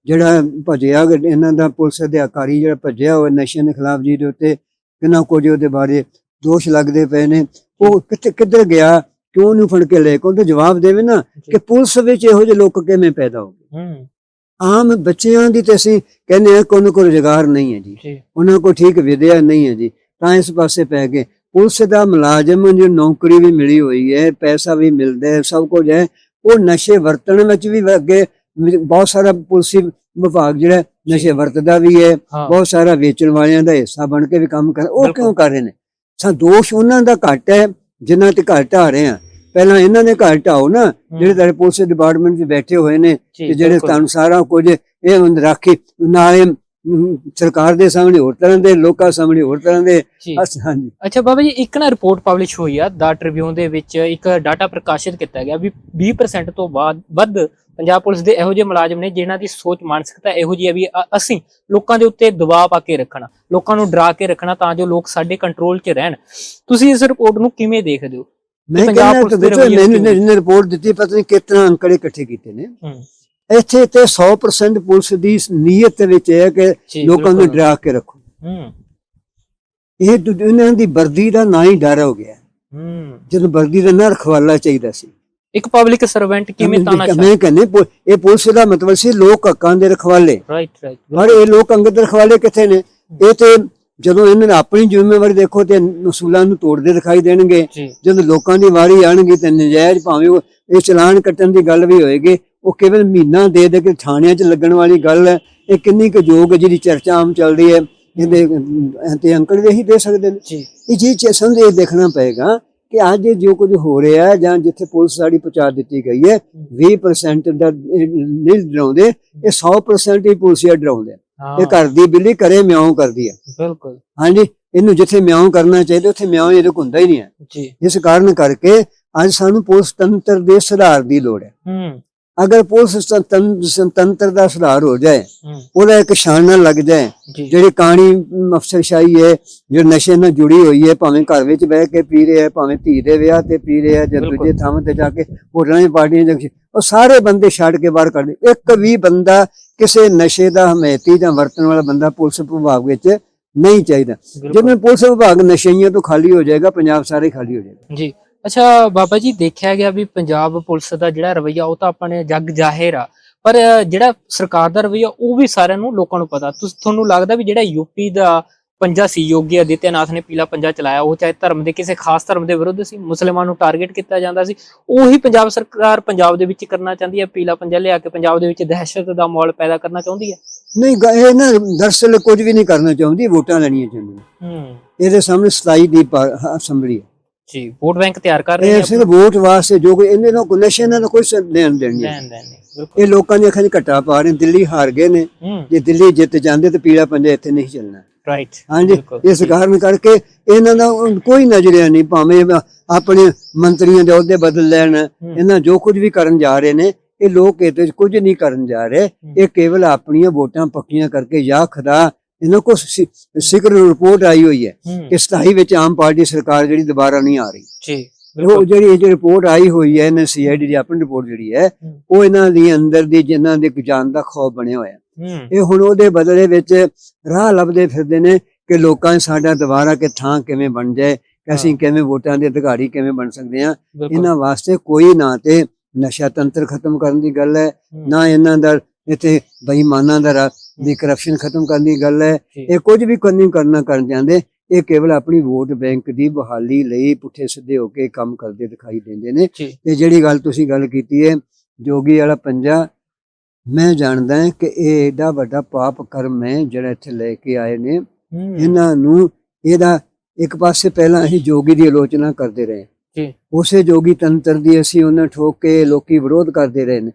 ਜਿਹੜਾ ਭਜਿਆ ਇਹਨਾਂ ਦਾ ਪੁਲਿਸ ਅਧਿਕਾਰੀ ਜਿਹੜਾ ਭੱਜਿਆ ਹੋਇਆ ਨਸ਼ਿਆਂ ਦੇ ਖਿਲਾਫ ਜੀ ਦੇ ਉੱਤੇ ਕਿੰਨਾ ਕੁਝ ਉਹਦੇ ਬਾਰੇ ਦੋਸ਼ ਲੱਗਦੇ ਪਏ ਨੇ। ਉਹ ਕਿੱਥੇ ਕਿੱਧਰ ਗਿਆ ਕਿਉਂ ਨਹੀਂ ਫੜ ਕੇ ਲੈ ਕੇ ਉਹਦਾ ਜਵਾਬ ਦੇਵੇ ਨਾ ਕਿ ਪੁਲਿਸ ਵਿੱਚ ਇਹੋ ਜਿਹੇ ਲੋਕ ਕਿਵੇਂ ਪੈਦਾ ਹੋ ਗਏ। ਆਮ ਬੱਚਿਆਂ ਦੀ ਤੇ ਅਸੀਂ ਕਹਿੰਦੇ ਆ ਕਿ ਉਹਨਾਂ ਕੋਲ ਰੁਜ਼ਗਾਰ ਨਹੀਂ ਹੈ ਜੀ। ਉਹਨਾਂ ਕੋਲ ਠੀਕ ਵਿਦਿਆ ਨਹੀਂ ਹੈ ਜੀ। ਤਾਂ ਇਸ ਪਾਸੇ ਪੈ ਗਏ। ਪੁਲਿਸ ਦਾ ਮੁਲਾਜ਼ਮ ਜੋ ਨੌਕਰੀ ਵੀ ਮਿਲੀ ਹੋਈ ਹੈ ਪੈਸਾ ਵੀ ਮਿਲਦਾ ਹੈ ਸਭ ਕੁਝ ਹੈ ਉਹ ਨਸ਼ੇ ਵਰਤਣ ਵਿੱਚ ਵੀ ਅੱਗੇ ਬਹੁਤ ਸਾਰਾ ਪੁਲਿਸੀ ਵਿਭਾਗ ਜਿਹੜਾ ਨਸ਼ੇ ਵਰਤਦਾ ਵੀ ਹੈ ਬਹੁਤ ਸਾਰਾ ਵੇਚਣ ਵਾਲਿਆਂ ਦਾ ਹਿੱਸਾ ਬਣ ਕੇ ਵੀ ਕੰਮ ਕਰ ਉਹ। ਕਿਉਂ ਕਰ ਰਹੇ ਨੇ? ਸਾ ਦੋਸ਼ ਉਹਨਾਂ ਦਾ ਘੱਟ ਹੈ ਜਿਨ੍ਹਾਂ ਤੇ ਘਰ ਢਾਹ ਰਹੇ ਆ ਪਹਿਲਾਂ ਇਹਨਾਂ ਨੇ ਘਰ ਢਾਓ ਨਾ ਜਿਹੜੇ ਤੁਹਾਡੇ ਪੁਲਿਸ ਡਿਪਾਰਟਮੈਂਟ 'ਚ ਬੈਠੇ ਹੋਏ ਨੇ ਤੇ ਜਿਹੜੇ ਤੁਹਾਨੂੰ ਸਾਰਾ ਕੁਝ ਇਹ ਰਾਖੀ ਨਾਲੇ ਸਰਕਾਰ ਦੇ ਸਾਹਮਣੇ ਹੋਰ ਤਰ੍ਹਾਂ ਦੇ ਲੋਕਾਂ ਸਾਹਮਣੇ ਹੋਰ ਤਰ੍ਹਾਂ ਦੇ। ਹਾਂਜੀ। ਅੱਛਾ ਬਾਬਾ ਜੀ ਇੱਕ ਨਾ ਰਿਪੋਰਟ ਪਬਲਿਸ਼ ਹੋਈ ਆ ਦਾ ਟ੍ਰਿਬਿਊਨ ਦੇ ਵਿੱਚ ਇੱਕ ਡਾਟਾ ਪ੍ਰਕਾਸ਼ਿਤ ਕੀਤਾ ਗਿਆ ਵੀ 20% ਤੋਂ ਬਾਅਦ ਵੱਧ ਪੰਜਾਬ ਪੁਲਿਸ ਦੇ ਇਹੋ ਜਿਹੇ ਮੁਲਾਜ਼ਮ ਨੇ ਜਿਨ੍ਹਾਂ ਦੀ ਸੋਚ ਮਾਨਸਿਕਤਾ ਇਹੋ ਜਿਹੀ ਹੈ ਵੀ ਅਸੀਂ ਲੋਕਾਂ ਦੇ ਉੱਤੇ ਦਬਾਅ ਪਾ ਕੇ ਰੱਖਣਾ ਲੋਕਾਂ ਨੂੰ ਡਰਾ ਕੇ ਰੱਖਣਾ ਤਾਂ ਜੋ ਲੋਕ ਸਾਡੇ ਕੰਟਰੋਲ 'ਚ ਰਹਿਣ। ਤੁਸੀਂ ਇਸ ਰਿਪੋਰਟ ਨੂੰ ਕਿਵੇਂ ਦੇਖਦੇ ਹੋ? ਮੈਂ ਪੰਜਾਬ ਪੁਲਿਸ ਦੇ ਰਵੱਈਏ ਰਿਪੋਰਟ ਦਿੱਤੀ ਪਤਾ ਨਹੀਂ ਕਿਤਨਾ ਅੰਕੜੇ ਇਕੱਠੇ ਕੀਤੇ ਨੇ। ਹੂੰ। ਇੱਥੇ ਤੇ 100% ਪੁਲਿਸ ਦੀ ਨੀਅਤ ਵਿੱਚ ਹੈ ਕਿ ਲੋਕਾਂ ਨੂੰ। ਡਰਾ ਕੇ ਰੱਖੋ। ਹੂੰ। ਇਹ ਦੂ- ਇਹਨਾਂ ਦੀ ਵਰਦੀ ਦਾ ਨਾਂ ਹੀ ਡਰ ਹੋ ਗਿਆ। ਹੂੰ। ਜਦੋਂ ਵਰਦੀ ਦਾ ਨਾਂ ਰਖਵਾਲਾ ਚਾਹੀਦਾ ਸੀ। ਇੱਕ ਪਬਲਿਕ ਸਰਵੈਂਟ ਕਿਵੇਂ ਤਾਨਾ ਮੈਂ ਕਹਿੰਦੇ ਇਹ ਪੁਲਿਸ ਦਾ ਮਤਲਬ ਸੀ ਲੋਕ ਹੱਕਾਂ ਦੇ ਰਖਵਾਲੇ। ਰਾਈਟ ਰਾਈਟ ਪਰ ਇਹ ਲੋਕ ਅੰਗਦ ਰਖਵਾਲੇ ਕਿੱਥੇ ਨੇ? ਇਹ ਤੇ ਜਦੋਂ ਇਹਨਾਂ ਨੇ ਆਪਣੀ ਜ਼ਿੰਮੇਵਾਰੀ ਦੇਖੋ ਤੇ ਅਸੂਲਾਂ ਨੂੰ ਤੋੜਦੇ ਦਿਖਾਈ ਦੇਣਗੇ ਜਦੋਂ ਲੋਕਾਂ ਦੀ ਵਾਰੀ ਆਣਗੀ ਤੇ ਨਜਾਇਜ਼ ਭਾਵੇਂ ਇਹ ਚਲਾਨ ਕੱਟਣ ਦੀ ਗੱਲ ਵੀ ਹੋਏਗੀ ਉਹ ਕੇਵਲ ਮਹੀਨਾ ਦੇ ਦੇ ਕੇ ਥਾਣਿਆਂ 'ਚ ਲੱਗਣ ਵਾਲੀ ਗੱਲ ਹੈ। ਇਹ ਕਿੰਨੀ ਕੁ ਯੋਗ ਹੈ ਜਿਹਦੀ ਚਰਚਾ ਆਮ ਚੱਲਦੀ ਹੈ ਇਹਦੇ ਤੇ ਅੰਕੜੇ ਇਹੀ ਦੇ ਸਕਦੇ ਨੇ। ਜੀ। ਇਹ ਜੀ ਸਮਝ ਇਹ ਦੇਖਣਾ ਪਏਗਾ ਕਿ ਅੱਜ ਜੋ ਕੁਝ ਹੋ ਰਿਹਾ ਹੈ ਜਾਂ ਜਿੱਥੇ ਪੁਲਿਸ ਸਾਡੀ ਪਹੁੰਚਾ ਦਿੱਤੀ ਗਈ ਹੈ 20% ਦਾ ਨਹੀਂ ਡਰਾਉਂਦੇ ਇਹ 100% ਹੀ ਪੁਲਿਸੀਆ ਡਰਾਉਂਦੇ ਇਹ ਘਰ ਦੀ ਬਿੱਲੀ ਕਰੇ ਮਿਆਉਂ ਕਰਦੀ ਹੈ ਬਿਲਕੁਲ। ਹਾਂਜੀ ਇਹਨੂੰ ਜਿੱਥੇ ਮਿਆਉਂ ਕਰਨਾ ਚਾਹੀਦਾ ਉੱਥੇ ਮਿਆਉਂ ਇਹਦੇ ਕੋਲ ਹੁੰਦਾ ਹੀ ਨਹੀਂ ਹੈ। ਜੀ। ਇਸ ਕਾਰਨ ਕਰਕੇ ਅੱਜ ਸਾਨੂੰ ਪੁਲਿਸ ਤੰਤਰ ਦੇ ਸੁਧਾਰ ਦੀ ਲੋੜ ਹੈ। ਹੂੰ। ਅਗਰ ਪੁਲਿਸ ਤੰ- ਤੰ- ਤੰਤਰ ਦਾ ਸੁਧਾਰ ਹੋ ਜਾਏ ਉਹਦਾ ਇੱਕ ਛਾਨਣਾ ਲੱਗ ਜਾਏ ਜਿਹੜੀ ਕਾਣੀ ਅਫਸਰਸ਼ਾਹੀ ਹੈ ਜੋ ਨਸ਼ੇ ਨਾਲ ਜੁੜੀ ਹੋਈ ਹੈ ਭਾਵੇਂ ਘਰ ਵਿੱਚ ਬਹਿ ਕੇ ਪੀ ਰਿਹਾ ਭਾਵੇਂ ਧੀ ਦੇ ਵਿਆਹ ਤੇ ਪੀ ਰਿਹਾ ਜਾਂ। ਦੂਜੇ ਥਾਂ ਤੇ ਜਾ ਕੇ ਹੋਟਲਾਂ ਦੀ ਪਾਰਟੀਆਂ ਜਾਂ ਉਹ ਸਾਰੇ ਬੰਦੇ ਛੱਡ ਕੇ ਬਾਹਰ ਕੱਢ ਇੱਕ ਵੀ ਬੰਦਾ ਕਿਸੇ ਨਸ਼ੇ ਦਾ ਹਮੈਤੀ ਜਾਂ ਵਰਤਣ ਵਾਲਾ ਬੰਦਾ ਪੁਲਿਸ ਵਿਭਾਗ ਵਿੱਚ ਨਹੀਂ ਚਾਹੀਦਾ। ਜਿਵੇਂ ਪੁਲਿਸ ਵਿਭਾਗ ਨਸ਼ਈਆਂ ਤੋਂ ਖਾਲੀ ਹੋ ਜਾਏਗਾ ਪੰਜਾਬ ਸਾਰੇ ਖਾਲੀ ਹੋ ਜਾਏਗਾ। ਜੀ। ਅੱਛਾ ਬਾਬਾ ਜੀ ਦੇਖਿਆ ਗਿਆ ਵੀ ਪੰਜਾਬ ਪੁਲਿਸ ਦਾ ਜਿਹੜਾ ਰਵਈਆ ਉਹ ਤਾਂ ਆਪਣੇ ਜੱਗ ਜ਼ਾਹਿਰ ਆ। ਪਰ ਜਿਹੜਾ ਸਰਕਾਰ ਦਾ ਰਵਈਆ ਉਹ ਵੀ ਸਾਰਿਆਂ ਨੂੰ ਲੋਕਾਂ ਨੂੰ ਪਤਾ। ਤੁਸੀਂ ਤੁਹਾਨੂੰ ਲੱਗਦਾ ਵੀ ਜਿਹੜਾ ਯੂਪੀ ਦਾ ਪੰਜਾ ਸੀ ਯੋਗੀ ਆਦਿੱਤਿਆਨਾਥ ਨੇ ਪੀਲਾ ਪੰਜਾ ਚਲਾਇਆ ਉਹ ਚਾਹੇ ਧਰਮ ਦੇ ਕਿਸੇ ਖਾਸ ਧਰਮ ਦੇ ਵਿਰੁੱਧ ਸੀ ਮੁਸਲਮਾਨ ਨੂੰ ਟਾਰਗੇਟ ਕੀਤਾ ਜਾਂਦਾ ਸੀ ਉਹੀ ਪੰਜਾਬ ਸਰਕਾਰ ਪੰਜਾਬ ਦੇ ਵਿੱਚ ਕਰਨਾ ਚਾਹੁੰਦੀ ਹੈ ਪੀਲਾ ਪੰਜਾ ਲਿਆ ਕੇ ਪੰਜਾਬ ਦੇ ਵਿੱਚ ਦਹਿਸ਼ਤ ਦਾ ਮਾਹੌਲ ਪੈਦਾ ਕਰਨਾ ਚਾਹੁੰਦੀ ਹੈ? ਨਹੀਂ ਇਹ ਨਾ ਦਰਸਲ ਕੁਝ ਵੀ ਨਹੀਂ ਕਰਨਾ ਚਾਹੁੰਦੀ ਵੋਟਾਂ ਲੈਣੀਆਂ ਚਾਹੁੰਦੀ ਹੂੰ। ਇਹਦੇ ਸਾਹਮਣੇ 27 ਦੀ ਅਸੈਂਬਲੀ ਹੈ। ਜੀ ਵੋਟ ਬੈਂਕ ਤਿਆਰ ਕਰ ਰਹੇ ਇਹ ਨੇ ਸਿਰਫ ਵੋਟ ਵਾਸਤੇ ਜੋ ਕੋਈ ਇਹਨੇ ਨਾਲ ਕੋਈ ਨਸ਼ੇ ਨਾਲ ਕੋਈ ਸ- ਲੈਣ ਦੇਣ ਨਹੀਂ ਲੈਣ ਦੇਣ ਨਹੀਂ ਬਿਲਕੁਲ। ਇਹ ਲੋਕਾਂ ਦੀਆਂ ਅੱਖਾਂ 'ਚ ਘੱਟਾ ਪਾ ਰਹੇ ਨੇ, ਦਿੱਲੀ ਹਾਰ ਗਏ ਨੇ। ਹੂੰ। ਜੇ ਦਿੱਲੀ ਜਿੱਤ ਜਾਂਦੇ ਤੇ ਪੀਲਾ ਪੰਜਾ ਇੱਥੇ ਨਹੀਂ ਚੱਲਣਾ। ਰਾਈਟ ਹਾਂਜੀ ਇਸ ਕਾਰਨ ਕਰਕੇ ਇਹਨਾਂ ਦਾ ਕੋਈ ਨਜ਼ਰੀਆ ਨਹੀਂ ਭਾਵੇਂ ਆਪਣੇ ਮੰਤਰੀਆਂ ਦੇ ਅਹੁਦੇ ਬਦਲ ਲੈਣ ਇਹਨਾਂ ਜੋ ਕੁਝ ਵੀ ਕਰਨ ਜਾ ਰਹੇ ਨੇ ਇਹ ਲੋਕ ਇਹਦੇ 'ਚ ਕੁਝ ਨਹੀਂ ਕਰਨ ਜਾ ਰਹੇ। ਇਹ ਕੇਵਲ ਆਪਣੀਆਂ ਵੋਟਾਂ ਪੱਕੀਆਂ ਕਰਕੇ ਜਾਂ ਖੁਦਾ ਇਹਨਾਂ ਕੋ ਸਿਕਰ ਰਿਪੋਰਟ ਆਈ ਹੋਈ ਹੈ ਕਿ 27 ਵਿੱਚ ਆਮ ਪਾਰਟੀ ਸਰਕਾਰ ਜਿਹੜੀ ਦੁਬਾਰਾ ਨਹੀਂ ਆ ਰਹੀ। ਜੀ ਉਹ ਜਿਹੜੀ ਇਹ ਰਿਪੋਰਟ ਆਈ ਹੋਈ ਹੈ ਇਹਨਾਂ ਸੀਆਈਡੀ ਦੀ ਆਪਣੀ ਰਿਪੋਰਟ ਜਿਹੜੀ ਹੈ। ਉਹ ਇਹਨਾਂ ਦੀ ਅੰਦਰ ਦੀ ਜਿਨ੍ਹਾਂ ਦੇ ਜਾਨ ਦਾ ਖੌਫ ਬਣਿਆ ਹੋਇਆ। ਇਹ ਹੁਣ ਉਹਦੇ ਬਦਲੇ ਵਿੱਚ ਰਾਹ ਲੱਭਦੇ ਫਿਰਦੇ ਨੇ ਕਿ ਲੋਕਾਂ ਸਾਡਾ ਦੁਬਾਰਾ ਕਿ ਥਾਂ ਕਿਵੇਂ ਬਣ ਜਾਏ ਕਿ ਅਸੀਂ ਕਿਵੇਂ ਵੋਟਾਂ ਦੇ ਅਧਿਕਾਰੀ ਕਿਵੇਂ ਬਣ ਸਕਦੇ ਬਿਲਕੁਲ। ਇਹਨਾਂ ਵਾਸਤੇ ਕੋਈ ਨਾ ਤੇ ਨਸ਼ਾ ਤੰਤਰ ਖਤਮ ਕਰਨ ਦੀ ਗੱਲ ਹੂੰ, ਨਾ ਇਹਨਾਂ ਦਾ ਇੱਥੇ ਬੇਈਮਾਨਾਂ ਦਾ ਦੀ ਕਰਪਸ਼ਨ ਖਤਮ ਕਰਨ ਦੀ ਗੱਲ ਹੈ। ਇਹ ਕੁਝ ਵੀ ਕਰਨੀ ਕਰਨਾ ਕਰਨ ਜਾਂਦੇ ਇਹ ਕੇਵਲ ਆਪਣੀ ਵੋਟ ਬੈਂਕ ਦੀ ਬਹਾਲੀ ਲਈ ਪੁੱਠੇ ਸਿੱਧੇ ਹੋ ਕੇ ਕੰਮ ਕਰਦੇ ਦਿਖਾਈ ਦਿੰਦੇ ਨੇ। ਤੇ ਜਿਹੜੀ ਗੱਲ ਤੁਸੀਂ ਗੱਲ ਕੀਤੀ ਹੈ ਜੋਗੀ ਵਾਲਾ ਪੰਜਾ ਮੈਂ ਜਾਣਦਾ ਹਾਂ ਕਿ ਇਹ ਏਡਾ ਵੱਡਾ ਪਾਪ ਕਰਮ ਹੈ ਜਿਹੜਾ ਇੱਥੇ ਲੈ ਕੇ ਆਏ ਨੇ। ਇਹਨਾਂ ਨੂੰ ਇਹਦਾ ਇੱਕ ਪਾਸੇ ਪਹਿਲਾਂ ਅਸੀਂ ਜੋਗੀ ਦੀ ਆਲੋਚਨਾ ਕਰਦੇ ਰਹੇ। ਜੀ। ਉਸੇ ਜੋਗੀ ਤੰਤਰ ਦੀ ਅਸੀਂ ਉਹਨਾਂ ਠੋਕ ਕੇ ਲੋਕੀ ਵਿਰੋਧ ਕਰਦੇ ਰਹੇ ਨੇ।